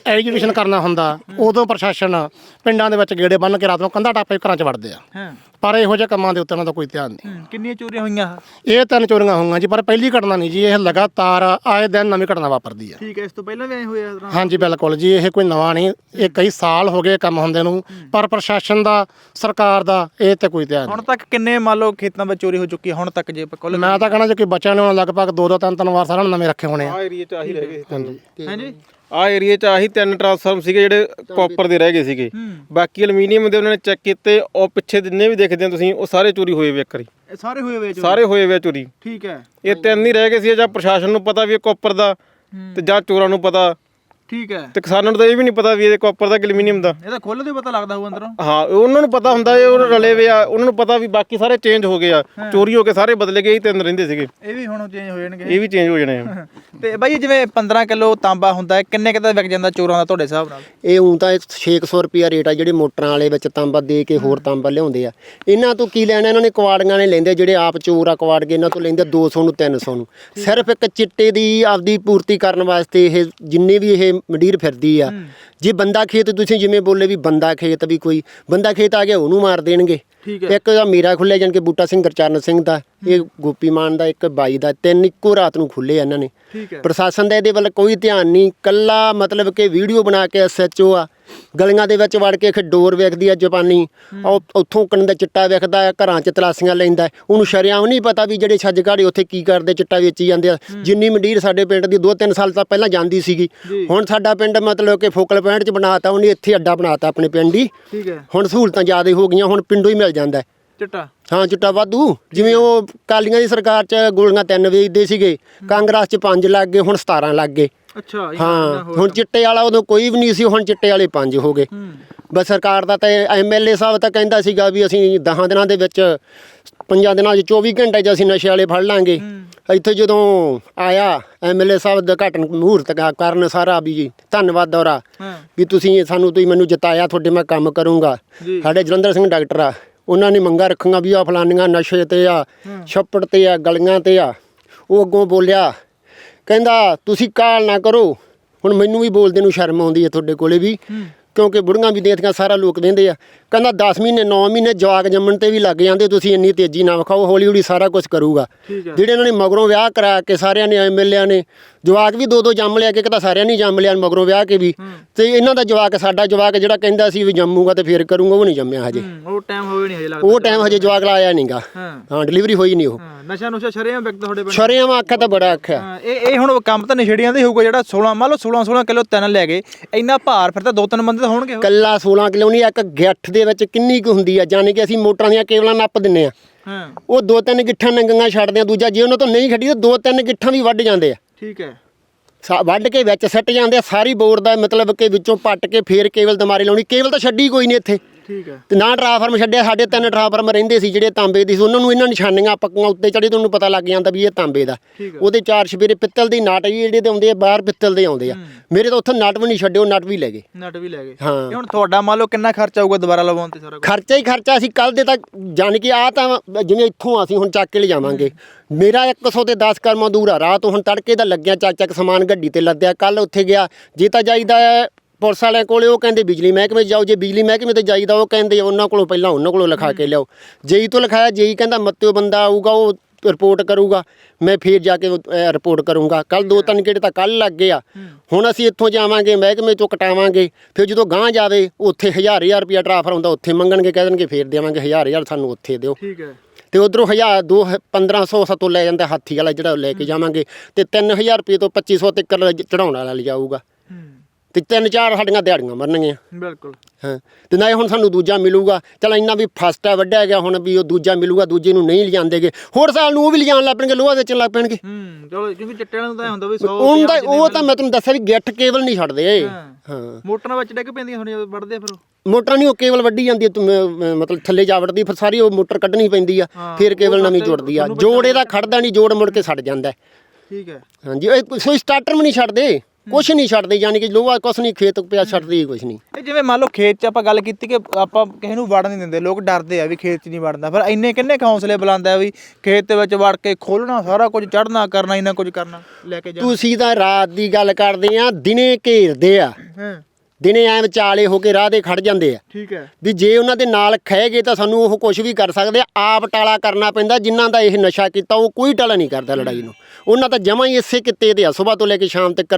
ਐਜੂਕੇਸ਼ਨ ਕਰਨਾ ਹੁੰਦਾ ਉਦੋਂ ਪ੍ਰਸ਼ਾਸਨ ਪਿੰਡਾਂ ਦੇ ਵਿੱਚ ਗੇੜੇ ਬੰਨ ਕੇ ਰਾਤ ਨੂੰ ਕੰਧਾ ਟਾਪੇ ਘਰਾਂ 'ਚ ਵੜਦੇ ਆ। ਪਰ ਇਹੋ ਜਿਹੇ ਕੰਮਾਂ ਦੇ ਉੱਤੇ ਉਹਨਾਂ ਦਾ ਕੋਈ ਧਿਆਨ ਨਹੀਂ। ਕਿੰਨੀਆਂ ਚੋਰੀਆਂ ਹੋਈਆਂ? ਇਹ ਤਿੰਨ ਚੋਰੀਆਂ ਹੋਈਆਂ ਜੀ ਪਰ ਪਹਿਲੀ ਘਟਨਾ ਨਹੀਂ ਜੀ ਇਹ ਲਗਾਤਾਰ ਆਏ ਦਿਨ ਨਵੀਂ ਘਟਨਾ ਵਾਪਰਦੀ ਆ ਠੀਕ ਹੈ ਇਸ ਤੋਂ ਪਹਿਲਾਂ ਵੀ ਐ ਹੋਇਆ ਇਸ ਤਰ੍ਹਾਂ? ਹਾਂਜੀ ਬਿਲਕੁਲ ਜੀ ਇਹ ਕੋਈ ਨਵਾਂ ਨਹੀਂ ਇਹ ਕਈ ਸਾਲ ਹੋ ਗਏ ਕੰਮ ਹੁੰਦੇ ਨੂੰ ਪਰ ਪ੍ਰਸ਼ਾਸਨ ਦਾ ਸਰਕਾਰ ਦਾ ਇਹ ਤੇ ਕੋਈ ਧਿਆਨ ਹੁਣ ਤੱਕ ਕਿੰਨੇ ਮੰਨ ਲਓ ਖੇਤਾਂ ਵਿੱਚ ਚੋਰੀ ਹੋ ਚੁੱਕੀ ਹੈ ਹੁਣ ਤੱਕ ਜੇ ਆਪਾਂ ਕੁੱਲ ਮੈਂ ਤਾਂ ਕਹਣਾ ਜੇ ਕੋਈ ਬੱਚਿਆਂ ਨੇ ਹੁਣ ਲਗਭਗ ਦੋ ਦੋ ਤਿੰਨ ਤਿੰਨ ਵਾਰ ਸਾਰਿਆਂ ਨੂੰ ਨਵੇਂ ਰੱਖੇ ਹੋਣੇ ਆ। ਏਰੀਆ 'ਚ ਆਹੀ ਰਹਿ ਗਏ ਹਾਂਜੀ। ਹਾਂਜੀ। ਆ ਏਰੀਆ 'ਚ ਆਹੀ ਤਿੰਨ ਟਰਾਂਸਫਾਰਮ ਸੀਗੇ ਜਿਹੜੇ ਕਾਪਰ ਦੇ ਰਹਿ ਗਏ ਸੀਗੇ। ਬਾਕੀ ਐਲੂਮੀਨੀਅਮ ਦੇ ਉਹਨਾਂ ਨੇ ਚੈੱਕ ਕੀਤੇ ਉਹ ਪਿੱਛੇ ਜਿੰਨੇ ਵੀ ਦੇਖਦੇ ਆ ਤੁਸੀਂ ਉਹ ਸਾਰੇ ਚੋਰੀ ਹੋਏ ਵੇ ਇੱਕ ਵਾਰੀ। ਇਹ ਸਾਰੇ ਹੋਏ ਹੋਏ ਚੋਰੀ? ਸਾਰੇ ਹੋਏ ਵੇ ਚੋਰੀ। ਠੀਕ ਹੈ। ਇਹ ਤਿੰਨ ਹੀ ਰਹਿ ਗਏ ਸੀ ਜਾਂ ਪ੍ਰਸ਼ਾਸਨ ਨੂੰ ਪਤਾ ਵੀ ਇਹ ਕਾਪਰ ਦਾ ਤੇ ਜਾਂ ਚੋਰਾਂ ਨੂੰ ਪਤਾ। ਠੀਕ ਹੈ। ਤੇ ਕਿਸਾਨਾਂ ਨੂੰ ਤਾਂ ਇਹ ਵੀ ਨਹੀਂ ਪਤਾ ਵੀ ਇਹ ਕਾਪਰ ਦਾ ਕਿ ਐਲੂਮੀਨੀਅਮ ਦਾ। ਇਹ ਤਾਂ ਖੁੱਲ੍ਹ ਦੇ ਪਤਾ ਲੱਗਦਾ ਹੋਊ ਅੰਦਰੋਂ। ਹਾਂ ਉਹਨਾਂ ਨੂੰ ਪਤਾ ਹੁੰਦਾ ਇਹ ਉਹ ਰਲੇ ਵੇ ਆ ਉਹਨਾਂ ਨੂੰ ਪਤਾ ਵੀ ਬਾਕੀ ਸਾਰੇ ਚੇਂਜ ਹੋ ਗਏ ਆ। ਚੋਰੀ ਹੋ ਕੇ ਸਾਰੇ ਬਦਲੇ ਗਏ ਇਹ ਤਿੰਨ ਰਹਿੰਦੇ ਸੀਗੇ। ਇਹ ਵੀ ਹੁਣ ਚੇਂਜ ਹੋ ਜਾਣਗੇ। ਇਹ ਵੀ ਚੇਂਜ ਹੋ ਜਾਣੇ ਆ। ਤੇ ਬਾਈ ਜਿਵੇਂ 15 ਕਿਲੋ ਤਾਂਬਾ ਹੁੰਦਾ ਹੈ ਕਿੰਨੇ ਕਿਤੇ ਵਿਕ ਜਾਂਦਾ ਚੋਰਾਂ ਦਾ ਤੁਹਾਡੇ ਹਿਸਾਬ ਨਾਲ? ਇਹ ਉਂ ਤਾਂ 600 ਰੁਪਿਆ ਰੇਟ ਆ ਜਿਹੜੇ ਮੋਟਰਾਂ ਵਾਲੇ ਵਿੱਚ ਤਾਂਬਾ ਦੇ ਕੇ ਹੋਰ ਤਾਂਬਾ ਲਿਆਉਂਦੇ ਆ। ਇਹਨਾਂ ਤੋਂ ਕੀ ਲੈਣਾ ਇਹਨਾਂ ਨੇ ਕੁਆੜੀਆਂ ਨੇ ਲੈਂਦੇ ਜਿਹੜੇ ਆਪ ਚੋਰ ਆ ਕੁਆੜ ਕੇ ਇਹਨਾਂ ਤੋਂ ਲੈਂਦੇ 200 ਨੂੰ 300 ਨੂੰ। ਸਿਰਫ ਇੱਕ ਚਿੱਟੇ ਦੀ ਆਪਦੀ ਪੂਰਤੀ ਕਰਨ ਵਾਸਤੇ ਇਹ ਜਿੰਨੇ ਵੀ ਇਹ ਮੰਡੀਰ ਫਿਰਦੀ ਆ। ਜੇ ਬੰਦਾ ਖੇਤ ਤੁਸੀਂ ਜਿਵੇਂ ਬੋਲੇ ਵੀ ਬੰਦਾ ਖੇਤ ਵੀ ਕੋਈ ਬੰਦਾ ਖੇਤ ਆ ਗਿਆ ਉਹਨੂੰ ਮਾਰ ਦੇਣਗੇ। ਠੀਕ ਇੱਕ ਦਾ ਮੇਰਾ ਖੁੱਲਿਆ ਜਾਨ ਕਿ ਬੂਟਾ ਸਿੰਘ ਗਰਚਰਨ ਸਿੰਘ ਦਾ ਇਹ ਗੋਪੀ ਮਾਨ ਦਾ ਇੱਕ ਬਾਈ ਦਾ ਤਿੰਨ ਇੱਕੋ ਰਾਤ ਨੂੰ ਖੁੱਲੇ ਇਹਨਾਂ ਨੇ। ਠੀਕ ਹੈ। ਪ੍ਰਸ਼ਾਸਨ ਦਾ ਇਹਦੇ ਵੱਲ ਕੋਈ ਧਿਆਨ ਨਹੀਂ ਕੱਲਾ ਮਤਲਬ ਕਿ ਵੀਡੀਓ ਬਣਾ ਕੇ ਐਸਐਚਓ ਆ ਗਲੀਆਂ ਦੇ ਵਿੱਚ ਵੜ ਕੇ ਇੱਕ ਡੋਰ ਵੇਖਦੀ ਆ ਜਾਪਾਨੀ ਉਹ ਉੱਥੋਂ ਕੰਨ ਦਾ ਚਿੱਟਾ ਵੇਖਦਾ ਆ ਘਰਾਂ 'ਚ ਤਲਾਸੀਆਂ ਲੈਂਦਾ ਹੈ। ਉਹਨੂੰ ਸ਼ਰਿਆਮ ਨਹੀਂ ਪਤਾ ਵੀ ਜਿਹੜੇ ਛੱਜ ਘਾੜੇ ਉੱਥੇ ਕੀ ਕਰਦੇ ਚਿੱਟਾ ਵੇਚੀ ਜਾਂਦੇ ਆ। ਜਿੰਨੀ ਮੰਡੀਰ ਸਾਡੇ ਪਿੰਡ ਦੀ 2-3 ਸਾਲ ਤਾਂ ਪਹਿਲਾਂ ਜਾਂਦੀ ਸੀਗੀ। ਹੁਣ ਸਾਡਾ ਪਿੰਡ ਮਤਲਬ ਕਿ ਫੋਕਲ ਪੁਆਇੰਟ 'ਚ ਬਣਾਤਾ ਉਹਨੇ ਇੱਥੇ ਅੱਡਾ ਬਣਾਤਾ ਆਪਣੇ ਪਿੰਡ ਹੀ। ਠੀਕ ਹੈ। ਹੁਣ ਸਹੂਲਤਾਂ ਜ਼ਿਆਦਾ ਹੋ ਗਈਆਂ ਹੁਣ ਪਿੰਡੋਂ ਹੀ ਮਿਲ ਜਾਂਦਾ ਹੈ। ਚਿੱਟਾ? ਹਾਂ ਚਿੱਟਾ ਵਾਧੂ। ਜਿਵੇਂ ਉਹ ਕਾਲੀਆਂ ਦੀ ਸਰਕਾਰ 'ਚ ਗੋਲੀਆਂ ਤਿੰਨ ਵੇਚਦੇ ਸੀਗੇ ਕਾਂਗਰਸ 'ਚ 5 ਲੱਗ ਗਏ ਹੁਣ 17 ਲੱਗ ਗਏ। ਅੱਛਾ ਇਹ ਹਾਂ ਹੁਣ ਚਿੱਟੇ ਵਾਲਾ ਉਦੋਂ ਕੋਈ ਵੀ ਨਹੀਂ ਸੀ ਹੁਣ ਚਿੱਟੇ ਵਾਲੇ 5 ਹੋ ਗਏ। ਹੂੰ। ਬਸ ਸਰਕਾਰ ਦਾ ਤਾਂ ਐਮਐਲਏ ਸਾਹਿਬ ਤਾਂ ਕਹਿੰਦਾ ਸੀਗਾ ਵੀ ਅਸੀਂ 10 ਦਿਨਾਂ ਦੇ ਵਿੱਚ ਪੰਜਾਂ ਦਿਨਾਂ 'ਚ 24 ਘੰਟੇ 'ਚ ਅਸੀਂ ਨਸ਼ੇ ਵਾਲੇ ਫੜ ਲਾਂਗੇ। ਇੱਥੇ ਜਦੋਂ ਆਇਆ ਐਮਐਲਏ ਸਾਹਿਬ ਦਾ ਘਟਨ ਮਹੂਰਤ ਕ- ਕਰਨ ਸਾਰਾ ਵੀ ਜੀ ਧੰਨਵਾਦ ਦੌਰਾ ਹਾਂ। ਵੀ ਤੁਸੀਂ ਸਾਨੂੰ ਤੁਸੀਂ ਮੈਨੂੰ ਜਿਤਾਇਆ ਤੁਹਾਡੇ ਮੈਂ ਕੰਮ ਕਰੂੰਗਾ। ਜੀ। ਸਾਡੇ ਜਲੰਧਰ ਸਿੰਘ ਡਾਕਟਰ ਆ। ਉਹਨਾਂ ਨੇ ਮੰਗਾ ਰੱਖੀਆਂ ਵੀ ਆ ਫਲਾਨੀਆਂ ਨਸ਼ੇ ਤੇ ਆ ਛੱਪੜ ਤੇ ਆ ਗਲੀਆਂ ਤੇ ਆ। ਉਹ ਅੱਗੋਂ ਬੋਲਿਆ ਕਹਿੰਦਾ ਤੁਸੀਂ ਕਾਲ ਨਾ ਕਰੋ। ਹੁਣ ਮੈਨੂੰ ਵੀ ਬੋਲਦੇ ਨੂੰ ਸ਼ਰਮ ਆਉਂਦੀ ਹੈ ਤੁਹਾਡੇ ਕੋਲੇ ਵੀ। ਕਿਉਂਕਿ ਬੁੜੀਆਂ ਵੀ ਦੇਖਦੀਆਂ ਸਾਰਾ ਲੋਕ ਕਹਿੰਦੇ ਆ। ਕਹਿੰਦਾ 10 ਮਹੀਨੇ 9 ਮਹੀਨੇ ਜਵਾਕ ਜੰਮਣ ਤੇ ਵੀ ਲੱਗ ਜਾਂਦੇ ਤੁਸੀਂ ਇੰਨੀ ਤੇਜ਼ੀ ਨਾ ਵਿਖਾਓ ਹੌਲੀ ਹੌਲੀ ਸਾਰਾ ਕੁਝ ਕਰੂਗਾ। ਜਿਹੜੇ ਇਹਨਾਂ ਨੇ ਮਗਰੋਂ ਵਿਆਹ ਕਰਾ ਕੇ ਸਾਰਿਆਂ ਨੇ ਐਮਐਲਏ ਨੇ ਜਵਾਕ ਵੀ ਦੋ ਦੋ ਜੰਮ ਲਿਆ ਕਿ ਤਾਂ ਸਾਰਿਆਂ ਨੇ ਜੰਮ ਲਿਆ ਮਗਰੋਂ ਵਿਆਹ ਕੇ ਵੀ। ਤੇ ਇਹਨਾਂ ਦਾ ਜਵਾਕ ਸਾਡਾ ਜਵਾਕ ਜਿਹੜਾ ਕਹਿੰਦਾ ਸੀ ਵੀ ਜੰਮੂਗਾ ਤੇ ਫੇਰ ਕਰੂੰਗਾ ਉਹ ਨਹੀਂ ਜੰਮਿਆ ਹਜੇ। ਉਹ ਟਾਈਮ ਹੋਵੇ ਨਹੀਂ ਹਜੇ ਲੱਗਦਾ ਉਹ ਟਾਈਮ ਹਜੇ ਜਵਾਕ ਲਾਇਆ ਨਹੀਂਗਾ। ਹਾਂ। ਡਿਲੀਵਰੀ ਹੋਈ ਨਹੀਂ ਉਹ। ਨਸ਼ਾ ਨੁਸ਼ਾ ਸ਼ਰੇਆਮ ਵਿਕਦਾ ਤੁਹਾਡੇ ਪਿੰਡ? ਸ਼ਰੇਆਮ ਆਖਿਆ ਤਾਂ ਬੜਾ ਆਖਿਆ ਹਾਂ, ਇਹ ਇਹ ਹੁਣ ਕੰਮ ਤਾਂ ਨਸ਼ੇੜੀਆਂ ਦਾ ਹੋਊਗਾ ਜਿਹੜਾ 16 ਮੰਨ ਲਓ 16 16 ਕਿਲੋ ਤਿੰਨ ਲੈ ਗਏ। ਇੰਨਾ ਭਾਰ ਫਿਰ ਤਾਂ ਦੋ ਤਿੰਨ ਬੰਦੇ ਤਾਂ ਹੋਣਗੇ ਉਹ। ਕੱਲਾ 16 ਕਿਲੋ ਨਹੀਂ ਇੱਕ ਗਿੱਠ ਦੇ ਵਿੱਚ ਕਿੰਨੀ ਕੁ ਹੁੰਦੀ ਆ? ਜਾਣੀ ਕਿ ਅਸੀਂ ਮੋਟਰਾਂ ਦੀਆਂ ਕੇਬਲਾਂ ਨੱਪ ਦਿੰਨੇ ਆ। ਹਾਂ। ਉਹ ਦੋ ਤਿੰਨ ਗਿੱਠਾਂ ਨੰਗੀਆਂ ਛੱਡਦੇ ਆ ਦੂਜਾ ਜੇ ਉਹਨਾਂ ਤੋਂ ਨਹੀਂ ਖੱਡੀ ਤਾਂ ਦੋ ਤਿੰਨ ਗਿੱਠਾਂ ਵੀ ਵੱਢ ਜਾਂਦੇ ਆ। ਠੀਕ ਹੈ। ਸਾ- ਵੱਢ ਕੇ ਵਿੱਚ ਸੱਟ ਜਾਂਦੇ ਆ ਸਾਰੀ ਬੋਰ ਦਾ ਮਤਲਬ ਕਿ ਵਿੱਚੋਂ ਪੱਟ ਕੇ ਫੇਰ ਕੇਬਲ ਦਮਾਰੇ ਲਾਉਣੀ। ਕੇਬਲ ਤਾਂ ਛੱਡੀ ਕੋਈ ਨਹੀਂ ਇੱਥੇ। ਠੀਕ ਹੈ। ਤੇ ਨਾ ਟਰਾਫਾਰਮ ਛੱਡਿਆ ਸਾਡੇ ਤਿੰਨ ਟਰਾਫਾਰਮ ਰਹਿੰਦੇ ਸੀ ਜਿਹੜੇ ਤਾਂਬੇ ਦੀ ਸੀ। ਉਹਨਾਂ ਨੂੰ ਇਹਨਾਂ ਨਿਸ਼ਾਨੀਆਂ ਪੱਕੀਆਂ ਉੱਤੇ ਚੜੇ ਤੁਹਾਨੂੰ ਪਤਾ ਲੱਗ ਜਾਂਦਾ ਵੀ ਇਹ ਤਾਂਬੇ ਦਾ। ਉਹਦੇ ਚਾਰ ਛਪੇਰੇ ਪਿੱਤਲ ਦੇ ਨਾਟ ਜਿਹੜੇ ਤੇ ਆਉਂਦੇ ਆ ਬਾਹਰ ਪਿੱਤਲ ਦੇ ਆਉਂਦੇ ਆ। ਮੇਰੇ ਤਾਂ ਉੱਥੇ ਨਟ ਵੀ ਨਹੀਂ ਛੱਡਿਓ ਨਟ ਵੀ ਲੈ ਗਏ। ਨਟ ਵੀ ਲੈ ਗਏ। ਹਾਂ। ਹੁਣ ਤੁਹਾਡਾ ਮੰਨ ਲਓ ਕਿੰਨਾ ਖਰਚਾ ਆਊਗਾ ਦੁਬਾਰਾ ਲਵਾਉਣ ਤੇ ਸਾਰਾ ਖਰਚਾ ਹੀ ਖਰਚਾ ਅਸੀਂ ਕੱਲ ਦੇ ਤੱਕ ਜਾਣ ਕੇ ਆ ਤਾਂ ਜਿਵੇਂ ਇੱਥੋਂ ਅਸੀਂ ਹੁਣ ਚੱਕ ਕੇ ਲਿਜਾਵਾਂਗੇ। ਮੇਰਾ 100 ਤੇ 10 ਕਰਮਾਂ ਦੂਰ ਆ। ਰਾਤ ਹੁਣ ਤੜਕੇ ਦਾ ਲੱਗਿਆ ਚੱਕ ਚੱਕ ਸਮਾਨ ਗੱਡੀ ਤੇ ਲੱਦਿਆ ਕੱਲ ਉੱਥੇ ਗਿਆ। ਜੇ ਤਾਂ ਜਾਈਦਾ ਪੁਲਿਸ ਵਾਲਿਆਂ ਕੋਲੇ ਉਹ ਕਹਿੰਦੇ ਬਿਜਲੀ ਮਹਿਕਮੇ ਜਾਓ ਜੇ ਬਿਜਲੀ ਮਹਿਕਮੇ ਤੇ ਜਾਈਦਾ ਉਹ ਕਹਿੰਦੇ ਉਹਨਾਂ ਕੋਲੋਂ ਪਹਿਲਾਂ ਉਹਨਾਂ ਕੋਲੋਂ ਲਿਖਾ ਕੇ ਲਿਆਓ। ਜੇਈ ਤੋਂ ਲਿਖਾਇਆ ਜੇਈ ਕਹਿੰਦਾ ਮੱਤਿਓ ਬੰਦਾ ਆਊਗਾ ਉਹ ਰਿਪੋਰਟ ਕਰੂਗਾ ਮੈਂ ਫੇਰ ਜਾ ਕੇ ਰਿਪੋਰਟ ਕਰੂੰਗਾ। ਕੱਲ ਦੋ ਤਿੰਨ ਗੇੜੇ ਤਾਂ ਕੱਲ ਲੱਗ ਗਏ ਆ ਹੁਣ ਅਸੀਂ ਇੱਥੋਂ ਜਾਵਾਂਗੇ ਮਹਿਕਮੇ ਚੋਂ ਕਟਾਵਾਂਗੇ ਫਿਰ ਜਦੋਂ ਗਾਂਹ ਜਾਵੇ ਉੱਥੇ ਹਜ਼ਾਰ ਹਜ਼ਾਰ ਰੁਪਿਆ ਟਰਾਂਸਫਰ ਹੁੰਦਾ ਉੱਥੇ ਮੰਗਣਗੇ ਕਹਿ ਦੇਣਗੇ ਫੇਰ ਦੇਵਾਂਗੇ ਹਜ਼ਾਰ ਹਜ਼ਾਰ ਸਾਨੂੰ ਉੱਥੇ ਦਿਓ। ਠੀਕ ਹੈ। ਤੇ ਉਧਰੋਂ 1000 ਦੋ 1500 ਸਤੋਂ ਲੈ ਜਾਂਦਾ ਹਾਥੀ ਵਾਲਾ ਜਿਹੜਾ ਲੈ ਕੇ ਜਾਵਾਂਗੇ। ਤੇ 3000 ਰੁਪਏ ਤੋਂ 2500 ਤੱਕ ਚੜਾਉਣ ਵਾਲਾ ਲਿਜਾਊਗਾ। ਤੇ ਤਿੰਨ ਚਾਰ ਸਾਡੀਆਂ ਦਿਹਾੜੀਆਂ ਮਰਨਗੀਆਂ। ਬਿਲਕੁਲ। ਹਾਂ ਤੇ ਨਾ ਹੁਣ ਸਾਨੂੰ ਦੂਜਾ ਮਿਲੂਗਾ। ਚਲ ਇੰਨਾ ਵੀ ਫਸਟ ਹੈ ਵੱਡਿਆ ਗਿਆ ਹੁਣ ਵੀ ਉਹ ਦੂਜਾ ਮਿਲੂਗਾ ਦੂਜੇ ਨੂੰ ਨਹੀਂ ਲਿਜਾਂਦੇਗੇ। ਹੋਰ ਸਾਲ ਨੂੰ ਉਹ ਵੀ ਲਿਜਾਣ ਲੱਗ ਪੈਣਗੇ ਲੋਹਾ ਵੇਚਣ ਲੱਗ ਪੈਣਗੇ। ਹੂੰ ਚਲੋ ਕਿਉਂਕਿ ਚਿੱਟੇ ਨੂੰ ਤਾਂ ਇਹ ਹੁੰਦਾ ਵੀ 100 ਉਹਦਾ ਉਹ ਤਾਂ ਮੈਂ ਤੁਹਾਨੂੰ ਦੱਸਿਆ ਵੀ ਗਿੱਠ ਕੇਵਲ ਨਹੀਂ ਛੱਡਦੇ। ਹਾਂ। ਹਾਂ। ਮੋਟਰਾਂ ਵਿੱਚ ਡਿੱਗ ਪੈਂਦੀਆਂ ਫਿਰ। ਮੋਟਰ ਨਹੀਂ ਉਹ ਕੇਵਲ ਵੱਡੀ ਜਾਂਦੀ ਹੈ ਮਤਲਬ ਥੱਲੇ ਜਾ ਵੜਦੀ ਫਿਰ ਸਾਰੀ ਉਹ ਮੋਟਰ ਕੱਢਣੀ ਪੈਂਦੀ ਆ ਫਿਰ ਕੇਵਲ ਨਵੀਂ ਜੁੜਦੀ ਆ। ਜੋੜ ਇਹਦਾ ਖੜਦਾ ਨਹੀਂ ਜੋੜ ਮੁੜ ਕੇ ਸੜ ਜਾਂਦਾ। ਠੀਕ ਹੈ। ਹਾਂਜੀ ਇਹ ਸੋਈ ਸਟਾਰਟਰ ਵੀ ਨਹੀਂ ਛੱਡਦੇ। ਕੁਛ ਨਹੀਂ ਛੱਡਦੇ ਯਾਨੀ ਕਿ ਲੋਹਾ ਕੁਛ ਨਹੀਂ ਖੇਤ ਪਿਆ ਛੱਡਦੇ ਕੁਛ ਨਹੀਂ। ਇਹ ਜਿਵੇਂ ਮੰਨ ਲਓ ਖੇਤ 'ਚ ਆਪਾਂ ਗੱਲ ਕੀਤੀ ਕਿ ਆਪਾਂ ਕਿਸੇ ਨੂੰ ਵੜਨ ਨਹੀਂ ਦਿੰਦੇ ਲੋਕ ਡਰਦੇ ਆ ਵੀ ਖੇਤ 'ਚ ਨਹੀਂ ਵੜਨਾ। ਪਰ ਇੰਨੇ ਕਿੰਨੇ ਹੌਸਲੇ ਬੁਲੰਦਾ ਵੀ ਖੇਤ ਦੇ ਵਿੱਚ ਵੜ ਕੇ ਖੋਲਣਾ ਸਾਰਾ ਕੁਝ ਚੜਨਾ ਕਰਨਾ ਇੰਨਾ ਕੁਝ ਕਰਨਾ ਲੈ ਕੇ ਜਾਣਾ। ਤੁਸੀਂ ਤਾਂ ਰਾਤ ਦੀ ਗੱਲ ਕਰਦੇ ਆ ਦਿਨੇ ਘੇਰਦੇ ਆ। ਹਾਂ। ਦਿਨੇ ਐ ਵਿਚਾਲੇ ਹੋ ਕੇ ਰਾਹ ਦੇ ਖੜ ਜਾਂਦੇ ਆ। ਠੀਕ ਹੈ। ਵੀ ਜੇ ਉਹਨਾਂ ਦੇ ਨਾਲ ਖਹਿ ਗਏ ਤਾਂ ਸਾਨੂੰ ਉਹ ਕੁਝ ਵੀ ਕਰ ਸਕਦੇ ਆ। ਆਪ ਟਾਲਾ ਕਰਨਾ ਪੈਂਦਾ ਜਿਨ੍ਹਾਂ ਦਾ ਇਹ ਨਸ਼ਾ ਕੀਤਾ ਉਹ ਕੋਈ ਟਾਲਾ ਨਹੀਂ ਕਰਦਾ ਲੜਾਈ ਨੂੰ। ਉਹਨਾਂ ਤਾਂ ਜਮਾਂ ਹੀ ਇਸੇ ਕਿੱਤੇ ਦੇ ਆ। ਸਵੇਰ ਤੋਂ ਲੈ ਕੇ ਸ਼ਾਮ ਤੱਕ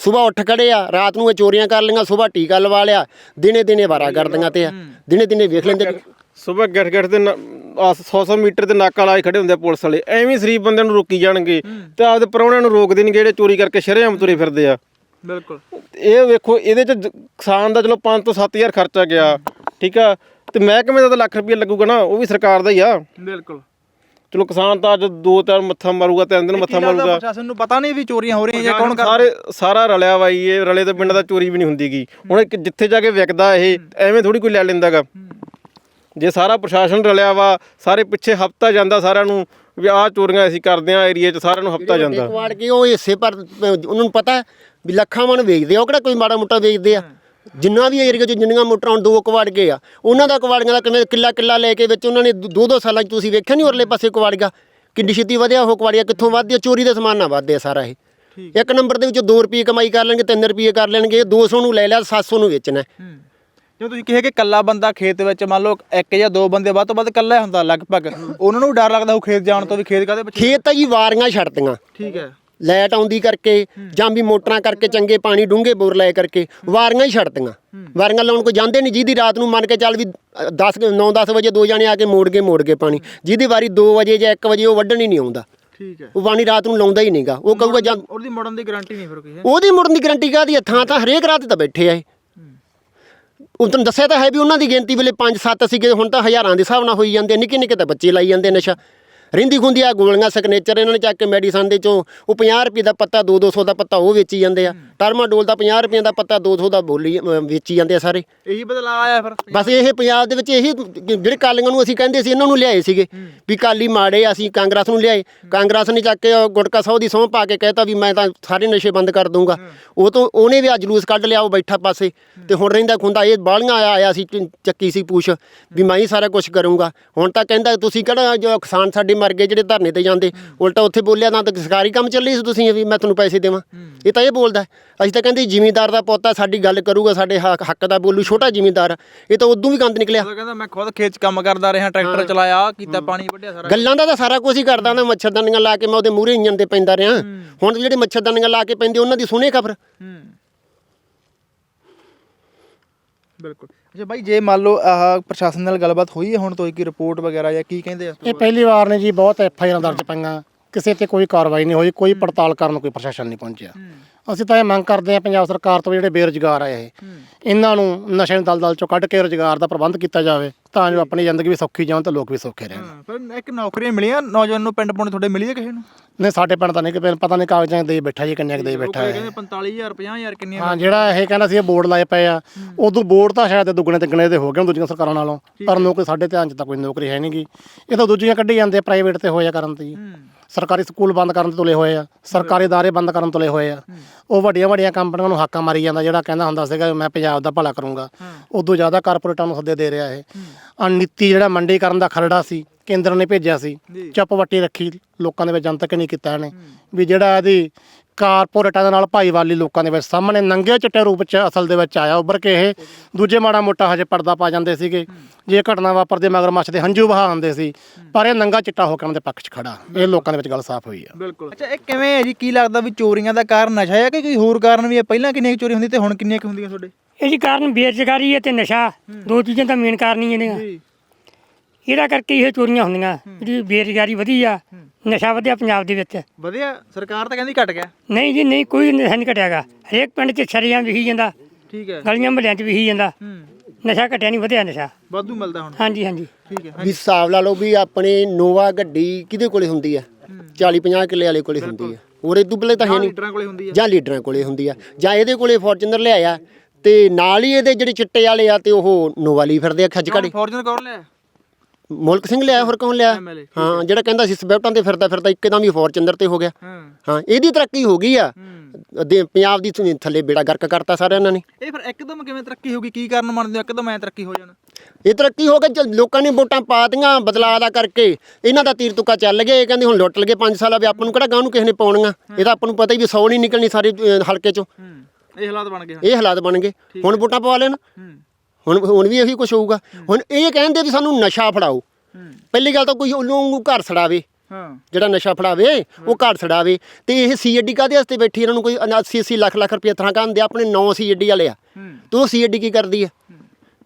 ਸਵੇਰ ਉੱਠ ਖੜੇ ਆ। ਰਾਤ ਨੂੰ ਇਹ ਚੋਰੀਆਂ ਕਰ ਲਈਆਂ ਸਵੇਰ ਟੀਕਾ ਲਵਾ ਲਿਆ। ਦਿਨੇ ਦਿਨੇ ਵਾਰਾ ਕਰਦੀਆਂ ਤੇ ਆ। ਦਿਨੇ ਦਿਨੇ ਵੇਖ ਲੈਂਦੇ ਸਵੇਰ ਗਿੱਠ ਗਿੱਠ ਦੇ 100-100 ਮੀਟਰ ਦੇ ਨਾਕਾ ਲਾਏ ਖੜੇ ਹੁੰਦੇ ਆ ਪੁਲਿਸ ਵਾਲੇ। ਐਵੇਂ ਸ਼ਰੀਫ ਬੰਦਿਆਂ ਨੂੰ ਰੋਕੀ ਜਾਣਗੇ ਤੇ ਆਪਦੇ ਪ੍ਰਾਹੁਣਿਆਂ ਨੂੰ ਰੋਕਦੇ ਨਹੀਂ ਜਿਹੜੇ ਚੋਰੀ ਕਰਕੇ ਸ਼ਰੇਆਮ ਤੁਰੇ ਫਿਰਦੇ ਆ। ਬਿਲਕੁਲ। ਇਹ ਵੇਖੋ ਇਹਦੇ ਚ ਕਿਸਾਨ ਦਾ ਚਲੋ 5 ਤੋਂ 7000 ਖਰਚਾ ਗਿਆ ਠੀਕ ਆ? ਤੇ ਮਹਿਕਮੇ ਦਾ ਤਾਂ ਲੱਖ ਰੁਪਏ ਲੱਗੂਗਾ ਨਾ ਉਹ ਵੀ ਸਰਕਾਰ ਦਾ ਹੀ ਆ। ਬਿਲਕੁਲ। ਚਲੋ ਕਿਸਾਨ ਤਾਂ ਅੱਜ ਦੋ ਚਾਰ ਮੱਥਾ ਮਾਰੂਗਾ ਤਿੰਨ ਦਿਨ ਮੱਥਾ ਮਾਰੂਗਾ। ਪ੍ਰਸ਼ਾਸਨ ਨੂੰ ਪਤਾ ਨਹੀਂ ਵੀ ਚੋਰੀਆਂ ਹੋ ਰਹੀਆਂ ਜਾਂ ਕੌਣ ਕਰ ਸਾਰੇ ਸਾਰਾ ਰਲਿਆ ਵਾਈ ਇਹ ਰਲੇ ਤੋਂ ਪਿੰਡ ਦਾ ਚੋਰੀ ਵੀ ਨਹੀਂ ਹੁੰਦੀਗੀ। ਹੁਣ ਇੱਕ ਜਿੱਥੇ ਜਾ ਕੇ ਵਿਕਦਾ ਇਹ ਐਵੇਂ ਥੋੜੀ ਕੋਈ ਲੈ ਲੈਂਦਾਗਾ। ਜੇ ਸਾਰਾ ਪ੍ਰਸ਼ਾਸਨ ਰਲਿਆ ਵਾ ਸਾਰੇ ਪਿੱਛੇ ਹਫਤਾ ਜਾਂਦਾ ਸਾਰਿਆਂ ਨੂੰ ਵੀ ਆਹ ਚੋਰੀਆਂ ਅਸੀਂ ਕਰਦੇ ਆ ਏਰੀਆ 'ਚ ਸਾਰਿਆਂ ਨੂੰ ਹਫਤਾ ਜਾਂਦਾ। ਕਵਾੜ ਕੇ ਉਹ ਹਿੱਸੇ ਪਰ ਉਹਨਾਂ ਨੂੰ ਪਤਾ ਵੀ ਲੱਖਾਂ ਮਣ ਵੇਚਦੇ ਆ ਉਹ ਕਿਹੜਾ ਕੋਈ ਮਾੜਾ ਮੋਟਾ ਵੇਚਦੇ ਆ? ਜਿੰਨਾ ਵੀ ਏਰੀਆ 'ਚ ਜਿੰਨੀਆਂ ਮੋਟਰਾਂ ਹੁਣ ਦੋ ਕਵਾੜ ਗਏ ਆ ਉਹਨਾਂ ਦਾ ਕਵਾੜੀਆਂ ਦਾ ਕਿਵੇਂ ਕਿੱਲਾ ਕਿੱਲਾ ਲੈ ਕੇ ਵਿੱਚ ਉਹਨਾਂ ਨੇ ਦੋ ਦੋ ਸਾਲਾਂ 'ਚ ਤੁਸੀਂ ਵੇਖਿਆ ਨਹੀਂ ਉਰਲੇ ਪਾਸੇ ਕਵਾੜੀਆਂ ਕਿੰਨੀ ਛੇਤੀ ਵਧਿਆ ਉਹ ਕਵਾੜੀਆਂ ਕਿੱਥੋਂ ਵੱਧਦੀ ਆ? ਚੋਰੀ ਦੇ ਸਮਾਨ ਨਾਲ ਵੱਧਦੇ ਆ ਸਾਰਾ ਇਹ। ਇੱਕ ਨੰਬਰ ਦੇ ਵਿੱਚ 2 ਰੁਪਏ ਕਮਾਈ ਕਰ ਲੈਣਗੇ 3 ਰੁਪਏ ਕਰ ਲੈਣਗੇ 200 ਨੂੰ ਲੈ ਲਿਆ 700 ਨੂੰ ਵੇਚਣਾ। ਜਿਵੇਂ ਤੁਸੀਂ ਕਹੇ ਕਿ ਕੱਲਾ ਬੰਦਾ ਖੇਤ ਵਿੱਚ ਮੰਨ ਲਓ ਇੱਕ ਜਾਂ ਦੋ ਬੰਦੇ ਵੱਧ ਤੋਂ ਵੱਧ ਕੱਲਾ ਹੁੰਦਾ ਲਗਭਗ ਉਹਨਾਂ ਨੂੰ ਡਰ ਲੱਗਦਾ ਉਹ ਖੇਤ ਜਾਣ ਤੋਂ ਵੀ ਖੇਤ ਕਾਦੇ ਪਿੱਛੇ? ਖੇਤ ਤਾਂ ਜੀ ਵਾਰੀਆਂ ਛੱਡਤੀਆਂ। ਠੀਕ ਹੈ। ਲਾਈਟ ਆਉਂਦੀ ਕਰਕੇ ਜਾਂ ਵੀ ਮੋਟਰਾਂ ਕਰਕੇ ਚੰਗੇ ਪਾਣੀ ਡੂੰਘੇ ਬੋਰ ਲਾਏ ਕਰਕੇ ਵਾਰੀਆਂ ਹੀ ਛੱਡਤੀਆਂ ਵਾਰੀਆਂ ਲਾਉਣ ਕੋਈ ਜਾਂਦੇ ਨਹੀਂ ਜਿਹਦੀ ਰਾਤ ਨੂੰ ਮੰਨ ਕੇ ਚੱਲ ਵੀ 10 9-10 ਵਜੇ ਦੋ ਜਾਣੇ ਆ ਕੇ ਮੋੜ ਕੇ ਮੋੜ ਕੇ ਪਾਣੀ ਜਿਹਦੀ ਵਾਰੀ 2 ਵਜੇ ਜਾਂ 1 ਵਜੇ ਉਹ ਵੱਢਣ ਹੀ ਨਹੀਂ ਆਉਂਦਾ। ਠੀਕ ਹੈ। ਉਹ ਪਾਣੀ ਰਾਤ ਨੂੰ ਲਾਉਂਦਾ ਹੀ ਨਹੀਂਗਾ। ਉਹ ਕਹੂਗਾ ਜਾਂ ਉਹਦੀ ਮੁੜਨ ਦੀ ਗਾਰੰਟੀ ਨਹੀਂ ਫਿਰ ਕੋਈ ਹੈ। ਉਹਦੀ ਮੁੜਨ ਦੀ ਗਰੰਟੀ ਕਾਹਦੀ ਥਾਂ ਤਾਂ ਹਰੇਕ ਰਾਤ ਤਾਂ ਬੈਠੇ ਆ ਇਹ। ਉਹ ਤੁਹਾਨੂੰ ਦੱਸਿਆ ਤਾਂ ਹੈ ਵੀ ਉਹਨਾਂ ਦੀ ਗਿਣਤੀ ਵੇਲੇ 5-7 ਸੀਗੇ ਹੁਣ ਤਾਂ ਹਜ਼ਾਰਾਂ ਦੇ ਹਿਸਾਬ ਨਾਲ ਹੋਈ ਜਾਂਦੇ ਨਿੱਕੇ ਨਿੱਕੇ ਤਾਂ ਬੱਚੇ ਲਾਈ ਜਾਂਦੇ ਨਸ਼ਾ। ਰਿੰਦੀ ਖੁੰਦੀ ਆ ਗੋਲੀਆਂ ਸਿਗਨੇਚਰ ਇਹਨਾਂ ਨੇ ਚੱਕ ਕੇ ਮੈਡੀਸਨ ਦੇ ਚੋਂ ਉਹ 50 ਰੁਪਏ ਦਾ ਪੱਤਾ 2-200 ਦਾ ਪੱਤਾ ਉਹ ਵੇਚੀ ਜਾਂਦੇ ਆ। ਟਰਮਾਡੋਲ ਦਾ 50 ਰੁਪਏ ਦਾ ਪੱਤਾ 200 ਦਾ ਬੋਲੀ ਅ, ਵੇਚੀ ਜਾਂਦੇ ਆ ਸਾਰੇ। ਇਹੀ ਬਦਲਾ ਆਇਆ ਫਿਰ ਬਸ ਇਹ ਪੰਜਾਬ ਦੇ ਵਿੱਚ ਇਹੀ ਜਿਹੜੇ ਕਾਲੀਆਂ ਨੂੰ ਅਸੀਂ ਕਹਿੰਦੇ ਸੀ ਇਹਨਾਂ ਨੂੰ ਲਿਆਏ ਸੀਗੇ। ਵੀ ਕਾਲੀ ਮਾੜੇ ਆ, ਅਸੀਂ ਕਾਂਗਰਸ ਨੂੰ ਲਿਆਏ। ਕਾਂਗਰਸ ਨੇ ਚੱਕ ਕੇ ਉਹ ਗੁਟਕਾ ਸੌ ਦੀ ਸਹੁੰ ਪਾ ਕੇ ਕਹਿਤਾ ਵੀ ਮੈਂ ਤਾਂ ਸਾਰੇ ਨਸ਼ੇ ਬੰਦ ਕਰ ਦੂੰਗਾ ਉਹ ਤੋਂ ਉਹਨੇ ਵੀ ਆ ਜਲੂਸ ਕੱਢ ਲਿਆ ਉਹ ਬੈਠਾ ਪਾਸੇ। ਤੇ ਹੁਣ ਰਹਿੰਦਾ ਖੁੰਦਾ ਇਹ ਬਾਲੀਆਂ ਆਇਆ ਆਇਆ ਸੀ ਚ- ਚੱਕੀ ਸੀ ਪੂਛ ਵੀ ਮੈਂ ਹੀ ਸਾਰਾ ਕੁਝ ਕਰੂੰਗਾ। ਹੁਣ ਤਾਂ ਕਹਿੰਦਾ ਤੁਸੀਂ ਕਿਹੜਾ ਜੋ ਕਿਸਾਨ ਸਾਡੇ ਮਰ ਗਏ ਜਿਹੜੇ ਧਰਨੇ ਤੇ ਜਾਂਦੇ। ਉਲਟਾ ਉੱਥੇ ਬੋਲਿਆ ਤਾਂ ਸਰਕਾਰੀ ਕੰਮ ਚੱਲੀ ਸੀ ਤੁਸੀਂ ਵੀ ਮੈਂ ਤੁਹਾਨੂੰ ਪੈਸੇ ਦੇਵਾਂ। ਇਹ ਤਾਂ ਇਹ ਬੋਲਦਾ। ਅਸੀਂ ਤਾਂ ਕਹਿੰਦੇ ਜ਼ਿਮੀਂਦਾਰ ਦਾ ਪੋਤਾ ਸਾਡੀ ਗੱਲ ਕਰੂਗਾ ਸਾਡੇ ਹੱਕ ਦਾ ਬੋਲੂ ਛੋਟਾ ਜ਼ਿਮੀਂਦਾਰ ਇਹ ਤਾਂ ਉਦੋਂ ਵੀ ਗੰਦ ਨਿਕਲਿਆ। ਕਹਿੰਦਾ ਮੈਂ ਖੁਦ ਖੇਤ ਕੰਮ ਕਰਦਾ ਰਿਹਾ ਟਰੈਕਟਰ ਚਲਾਇਆ ਕੀਤਾ ਪਾਣੀ ਵੱਢਿਆ ਸਾਰਾ ਗੱਲਾਂ ਦਾ ਤਾਂ ਸਾਰਾ ਕੁਝ ਹੀ ਕਰਦਾ ਨਾ ਮੱਛਰਦਾਨੀਆਂ ਲਾ ਕੇ ਮੈਂ ਉਹਦੇ ਮੂਹਰੇ ਇੰਜਨ ਤੇ ਪੈਂਦਾ ਰਿਹਾ। ਹੁਣ ਜਿਹੜੇ ਮੱਛਰਦਾਨੀਆਂ ਲਾ ਕੇ ਪੈਂਦੇ ਉਹਨਾਂ ਦੀ ਸੁਣੇ ਖਬਰ। ਬਿਲਕੁਲ। ਅੱਛਾ ਬਾਈ ਜੇ ਮੰਨ ਲਓ ਆਹ ਪ੍ਰਸ਼ਾਸਨ ਨਾਲ ਗੱਲਬਾਤ ਹੋਈ ਹੈ ਹੁਣ ਤੋਂ ਕੀ ਰਿਪੋਰਟ ਵਗੈਰਾ ਜਾਂ ਕੀ ਕਹਿੰਦੇ ਆ ਇਸ ਤੋਂ ਇਹ ਪਹਿਲੀ ਵਾਰ ਨੇ ਜੀ ਬਹੁਤ ਐਫ ਆਈ ਆਰ ਦਰਜ ਪਈਆਂ। ਕਿਸੇ ਤੇ ਕੋਈ ਕਾਰਵਾਈ ਨਹੀਂ ਹੋਈ ਕੋਈ ਪੜਤਾਲ ਕਰਨ ਕੋਈ ਪ੍ਰਸ਼ਾਸਨ ਨਹੀਂ ਪਹੁੰਚਿਆ। ਅਸੀਂ ਤਾਂ ਇਹ ਮੰਗ ਕਰਦੇ ਹਾਂ ਪੰਜਾਬ ਸਰਕਾਰ ਤੋਂ ਵੀ ਜਿਹੜੇ ਬੇਰੁਜ਼ਗਾਰ ਆ ਇਹ ਇਹਨਾਂ ਨੂੰ ਨਸ਼ੇ ਨੂੰ ਦਲਦਲ ਚੋਂ ਕੱਢ ਕੇ ਰੁਜ਼ਗਾਰ ਦਾ ਪ੍ਰਬੰਧ ਕੀਤਾ ਜਾਵੇ। ਤਾਂ ਜੋ ਆਪਣੀ ਜ਼ਿੰਦਗੀ ਵੀ ਸੌਖੀ ਜਾਣ ਤੇ ਲੋਕ ਵੀ ਸੌਖੇ ਰਹਿਣ। ਹਾਂ, ਪਰ ਇੱਕ ਨੌਕਰੀਆਂ ਮਿਲੀਆਂ ਨੌਜਵਾਨ ਨੂੰ ਪਿੰਡ ਪਾਉਣੇ ਤੁਹਾਡੇ ਮਿਲੀ ਹੈ ਕਿਸੇ ਨੂੰ? ਨਹੀਂ ਸਾਡੇ ਪਿੰਡ ਤਾਂ ਨਹੀਂ ਕਿ ਪਤਾ ਨਹੀਂ ਕਾਗਜ਼ਾਂ 'ਚ ਦੇ ਬੈਠਾ ਜੀ ਕਿੰਨੇ ਕੁ ਦੇ ਬੈਠਾ ਹੈ 45000 50000 ਕਿੰਨੀਆਂ ਹਾਂ ਜਿਹੜਾ ਇਹ ਕਹਿੰਦਾ ਸੀ ਇਹ ਬੋਰਡ ਲਾਏ ਪਏ ਆ ਉਦੋਂ ਬੋਰਡ ਤਾਂ ਸ਼ਾਇਦ ਦੁੱਗਣੇ ਤਿੱਗਣੇ ਦੇ ਹੋ ਗਏ ਹੁਣ ਦੂਜੀਆਂ ਸਰਕਾਰਾਂ ਨਾਲੋਂ ਪਰ ਨੌਕਰੀ ਸਾਡੇ ਧਿਆਨ 'ਚ ਤਾਂ ਕੋਈ ਨੌਕਰੀ ਹੈ ਨਹੀਂਗੀ ਇਹ ਤਾਂ ਦੂਜੀਆਂ ਕੱਢੀ ਜਾਂਦੇ ਪ੍ਰਾਈਵੇਟ ਤੇ ਹੋਇਆ ਕਰਨ ਤੇ ਜੀ। ਸਰਕਾਰੀ ਸਕੂਲ ਬੰਦ ਕਰਨ ਤੇ ਤੁਲੇ ਹੋਏ ਆ ਸਰਕਾਰੀ ادارے ਬੰਦ ਕਰਨ ਤੁਲੇ ਹੋਏ ਆ ਉਹ ਵੱਡੀਆਂ ਵੱਡੀਆਂ ਕੰਪਨੀਆਂ ਨੂੰ ਹਾਕਾਂ ਮਾਰੀ ਜਾਂਦਾ ਜਿਹੜਾ ਕਹਿੰਦਾ ਹੁੰਦਾ ਸੀਗਾ ਮੈਂ ਪੰਜਾਬ ਦਾ ਭਲਾ ਕਰੂੰਗਾ ਉਦੋਂ ਜ਼ਿਆਦਾ ਕਾਰਪੋਰੇਟਾਂ ਨੂੰ ਸੱਦੇ ਦੇ ਰਿਹਾ ਇਹ ਆਹ ਨੀਤੀ ਜਿਹੜਾ ਮੰਡੀਕਰਨ ਦਾ ਖਰੜਾ ਸੀ ਕੇਂਦਰ ਨੇ ਭੇਜਿਆ ਸੀ ਚੁੱਪ ਵੱਟੀ ਰੱਖੀ ਲੋਕਾਂ ਦੇ ਵਿੱਚ ਜਨਤਕ ਨਹੀਂ ਕੀਤਾ ਇਹਨੇ ਵੀ ਜਿਹੜਾ ਇਹਦੀ ਕਾਰਪੋਰੇਟਾਂ ਦੇ ਨਾਲ ਭਾਈਵਾਲੀ ਲੋਕਾਂ ਦੇ ਵਿੱਚ ਸਾਹਮਣੇ ਨੰਗੇ ਚਿੱਟੇ ਰੂਪ 'ਚ ਅਸਲ ਦੇ ਵਿੱਚ ਆਇਆ ਉੱਭਰ ਕੇ ਇਹ ਦੂਜੇ ਮਾੜਾ ਮੋਟਾ ਹਜੇ ਪਰਦਾ ਪਾ ਜਾਂਦੇ ਸੀਗੇ। ਜੇ ਘਟਨਾ ਵਾਪਰਦੇ ਮਗਰ ਮੱਛ ਦੇ ਹੰਝੂ ਵਹਾ ਆਉਂਦੇ ਸੀ ਪਰ ਇਹ ਨੰਗਾ ਚਿੱਟਾ ਹੋ ਕੇ ਉਹਨਾਂ ਦੇ ਪੱਖ 'ਚ ਖੜਾ। ਇਹ ਲੋਕਾਂ ਦੇ ਵਿੱਚ ਗੱਲ ਸਾਫ਼ ਹੋਈ ਆ। ਬਿਲਕੁਲ। ਅੱਛਾ ਇਹ ਕਿਵੇਂ ਹੈ ਜੀ? ਕੀ ਲੱਗਦਾ ਵੀ ਚੋਰੀਆਂ ਦਾ ਕਾਰਨ ਨਸ਼ਾ ਹੈ ਕਿ ਕੋਈ ਹੋਰ ਕਾਰਨ ਵੀ ਹੈ? ਪਹਿਲਾਂ ਕਿੰਨੀਆਂ ਕੁ ਚੋਰੀ ਹੁੰਦੀ ਤੇ ਹੁਣ ਕਿੰਨੀਆਂ ਕੁ ਹੁੰਦੀਆਂ ਤੁਹਾਡੇ? ਇਹ ਜੀ ਕਾਰਨ ਬੇਰੁਜ਼ਗਾਰੀ ਹੈ ਤੇ ਨਸ਼ਾ। ਦੋ ਚੀਜ਼ਾਂ ਤਾਂ ਮੇਨ ਕਾਰਨ ਹੀ ਇਹਨੇ ਜੀ। ਇਹਦਾ ਕਰਕੇ ਇਹ ਚੋਰੀਆਂ ਹੁੰਦੀਆਂ। ਜਿਹੜੀ ਬੇਰੁਜ਼ਗਾਰੀ ਵਧੀ ਆ ਨਸ਼ਾ ਵਧਿਆ ਪੰਜਾਬ ਦੇ ਵਿੱਚ। ਵਧੀਆ? ਸਰਕਾਰ ਤਾਂ ਕਹਿੰਦੀ ਘਟ ਗਿਆ। ਨਹੀਂ ਜੀ ਨਹੀਂ ਕੋਈ ਨਸ਼ਾ ਨਹੀਂ ਘਟਿਆਗਾ ਹਰੇਕ ਪਿੰਡ 'ਚ ਛਰੀਆਂ ਵਿਹੀ ਜਾਂਦਾ। ਠੀਕ ਹੈ। ਗਲੀਆਂ ਮਹੱਲਿਆਂ 'ਚ ਵਿਹੀ ਜਾਂਦਾ। ਨਸ਼ਾ ਘਟਿਆ ਨਹੀਂ ਵਧਿਆ ਨਸ਼ਾ। ਵਾਧੂ ਮਿਲਦਾ ਹੁਣ। ਹਾਂਜੀ ਹਾਂਜੀ। ਠੀਕ ਹੈ ਵੀ ਹਿਸਾਬ ਲਾ ਲਓ ਵੀ ਆਪਣੇ ਨੋਵਾ ਗੱਡੀ ਕਿਹਦੇ ਕੋਲੇ ਹੁੰਦੀ ਆ? 40 50 ਕਿੱਲੇ ਵਾਲੇ ਕੋਲੇ ਹੁੰਦੀ ਆ। ਹੋਰ ਇਦੋਂ ਪਹਿਲੇ ਤਾਂ ਹੈ ਨਹੀਂ। ਲੀਡਰਾਂ ਕੋਲੇ ਹੁੰਦੀ ਹੈ ਜਾਂ ਲੀਡਰਾਂ ਕੋਲੇ ਹੁੰਦੀ ਆ। ਜਾਂ ਇਹਦੇ ਕੋਲੇ ਫੋਰਚੂਨਰ ਲਿਆਇਆ। ਤੇ ਨਾਲ ਹੀ ਇਹਦੇ ਜਿਹੜੇ ਚਿੱਟੇ ਵਾਲੇ ਆ ਤੇ ਉਹ ਨੋਵਾ ਲਈ ਫਿਰਦੇ ਆ ਖੱਜ ਘੜੀ ਫੋਰਚੂਨਰ ਕੌਣ ਲਿਆ ਮੁਲਕ ਸਿੰਘ ਲਿਆਇਆ ਹੋਰ ਕੌਣ ਲਿਆ? MLA, ਹਾਂ ਜਿਹੜਾ ਕਹਿੰਦਾ ਸੀ ਸਵਿਫਟਾਂ ਤੇ ਫਿਰਦਾ ਫਿਰਦਾ ਇੱਕਦਮ ਹੀ ਫੋਰਚੂਨਰ ਤੇ ਹੋ ਗਿਆ। ਹਾਂ। ਹਾਂ ਇਹਦੀ ਤਰੱਕੀ ਹੋ ਗਈ ਆ। ਦੇ ਪੰਜਾਬ ਦੀ ਥ- ਥੱਲੇ ਬੇੜਾ ਗਰਕ ਕਰਤਾ ਸਾਰਿਆਂ ਇਹਨਾਂ ਨੇ। ਇਹ ਫਿਰ ਇੱਕਦਮ ਕਿਵੇਂ ਤਰੱਕੀ ਹੋ ਗਈ? ਕੀ ਕਾਰਨ ਮੰਨਦੇ ਹੋ ਇੱਕਦਮ ਐ ਤਰੱਕੀ ਹੋ ਜਾਣਾ। ਇਹ ਤਰੱਕੀ ਹੋ ਗਈ ਜਦ ਲੋਕਾਂ ਨੇ ਵੋਟਾਂ ਪਾਤੀਆਂ ਬਦਲਾਅ ਦਾ ਕਰਕੇ। ਇਹਨਾਂ ਦਾ ਤੀਰ ਤੁੱਕਾ ਚੱਲ ਗਿਆ। ਇਹ ਕਹਿੰਦੇ ਹੁਣ ਲੁੱਟ ਲਗੇ 5 ਸਾਲ ਆ ਵੀ ਆਪਾਂ ਨੂੰ ਕਿਹੜਾ ਗਾਂ ਨੂੰ ਕਿਸੇ ਨੇ ਪਾਉਣੀਆਂ। ਇਹ ਤਾਂ ਆਪਾਂ ਨੂੰ ਪਤਾ ਹੀ ਵੀ 100 ਨਹੀਂ ਨਿਕਲਣੀ ਸਾਰੇ ਹਲਕੇ ਚੋਂ। ਹੂੰ। ਇਹ ਹਾਲਾਤ ਬਣ ਗਏ ਹੁਣ। ਇਹ ਹਾਲਾਤ ਬਣ ਗਏ। ਹੁਣ ਵੋਟਾਂ ਪਵਾ ਲੈਣ। ਹੂੰ। ਹੁਣ ਹੁਣ ਵੀ ਇਹੀ ਕੁਝ ਹੋਊਗਾ। ਹੁਣ ਇਹ ਕਹਿੰਦੇ ਵੀ ਸਾਨੂੰ ਨਸ਼ਾ ਫੜਾਓ। ਪਹਿਲੀ ਗੱਲ ਤਾਂ ਕੋਈ ਉਹਨੂੰ ਘਰ ਛੜਾਵੇ ਹਾਂ। ਜਿਹੜਾ ਨਸ਼ਾ ਫੜਾਵੇ ਉਹ ਘਰ ਛੜਾਵੇ ਤੇ ਇਹ ਸੀਐਡੀ ਕਾਦੇ ਵਾਸਤੇ ਬੈਠੀ ਇਹਨਾਂ ਨੂੰ ਕੋਈ 80 80 ਲੱਖ ਲੱਖ ਰੁਪਏ ਥਾਂ ਕਹਿੰਦੇ ਆਪਣੇ 9 ਸੀਐਡੀ ਵਾਲੇ ਆ। ਤੇ ਉਹ ਸੀਐਡੀ ਕੀ ਕਰਦੀ ਆ?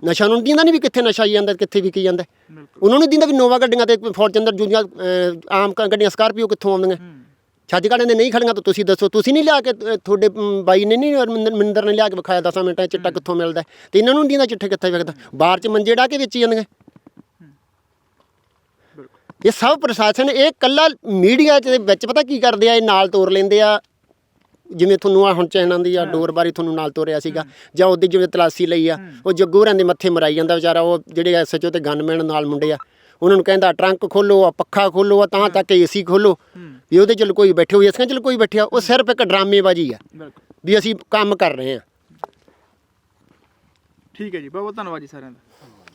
ਨਸ਼ਾ ਨੂੰ ਦਿੰਦਾ ਨਹੀਂ ਵੀ ਕਿੱਥੇ ਨਸ਼ਾ ਆਈ ਜਾਂਦਾ ਕਿੱਥੇ ਵਿਕੀ ਜਾਂਦਾ। ਬਿਲਕੁਲ। ਉਹਨਾਂ ਨੂੰ ਦਿੰਦਾ ਵੀ ਨੋਵਾ ਗੱਡੀਆਂ ਤੇ ਫੋਰਚੂਨਰ ਜੂਨੀਆਂ ਆਮ ਕ- ਗੱਡੀਆਂ ਸਕਾਰਪੀਓ ਕਿੱਥੋਂ ਆਉਂਦੀਆਂ। ਛੱਜ ਗਾੜੀਆਂ ਦੇ ਨਹੀਂ ਖੜੀਆਂ ਤਾਂ ਤੁਸੀਂ ਦੱਸੋ ਤੁਸੀਂ ਨਹੀਂ ਲਿਆ ਕੇ ਤੁਹਾਡੇ ਬਾਈ ਨੇ ਨਹੀਂ ਮਨਿੰਦਰ ਮਨਿੰਦਰ ਨੇ ਲਿਆ ਕੇ ਵਿਖਾਇਆ 10 ਮਿੰਟਾਂ 'ਚ ਚਿੱਟਾ ਕਿੱਥੋਂ ਮਿਲਦਾ ਹੈ? ਤੇ ਇਹਨਾਂ ਨੂੰ ਦਿੰਦਾ ਚਿੱਟੇ ਕਿੱਥੇ ਵਿਕਦਾ ਬਾਹਰ 'ਚ ਮੰਜੇ ਢਾ ਕੇ ਵੇਚੀ ਜਾਂਦੀਆਂ ਇਹ ਸਭ ਪ੍ਰਸ਼ਾਸਨ ਇਹ ਕੱਲਾ ਮੀਡੀਆ ਦੇ ਵਿੱਚ ਪਤਾ ਕੀ ਕਰਦੇ ਆ? ਇਹ ਨਾਲ ਤੋਰ ਲੈਂਦੇ ਆ। ਜਿਵੇਂ ਤੁਹਾਨੂੰ ਆ ਹੁਣ ਚੈਨਾਂ ਦੀ ਆ ਡੋਰ ਬਾਰੇ ਤੁਹਾਨੂੰ ਨਾਲ ਤੋਰਿਆ ਸੀਗਾ। ਜਾਂ ਉਹਦੀ ਜਿਵੇਂ ਤਲਾਸੀ ਲਈ ਆ ਉਹ ਜੱਗੂ ਹੋਰਾਂ ਦੇ ਮੱਥੇ ਮਰਾਈ ਜਾਂਦਾ ਵਿਚਾਰਾ ਉਹ ਜਿਹੜੇ ਐਸਐਚਓ ਤੇ ਗਨਮੈਨ ਨਾਲ ਮੁੰਡੇ ਆ। ਉਹਨਾਂ ਨੂੰ ਕਹਿੰਦਾ ਟਰੰਕ ਖੋਲੋ ਆ ਪੱਖਾ ਖੋਲੋ ਆ ਤਾਂ ਤੱਕ ਏਸੀ ਖੋਲੋ ਵੀ ਉਹਦੇ ਚ ਕੋਈ ਬੈਠੇ ਹੋਈ ਅਸਾਂ ਚਲ ਕੋਈ ਬੈਠਿਆ ਉਹ ਸਿਰਫ ਇੱਕ ਡਰਾਮੇਬਾਜ਼ੀ ਆ। ਵੀ ਅਸੀਂ ਕੰਮ ਕਰ ਰਹੇ ਆ ਠੀਕ ਹੈ ਜੀ ਬਹੁਤ ਬਹੁਤ ਧੰਨਵਾਦ ਜੀ ਸਾਰਿਆਂ ਦਾ।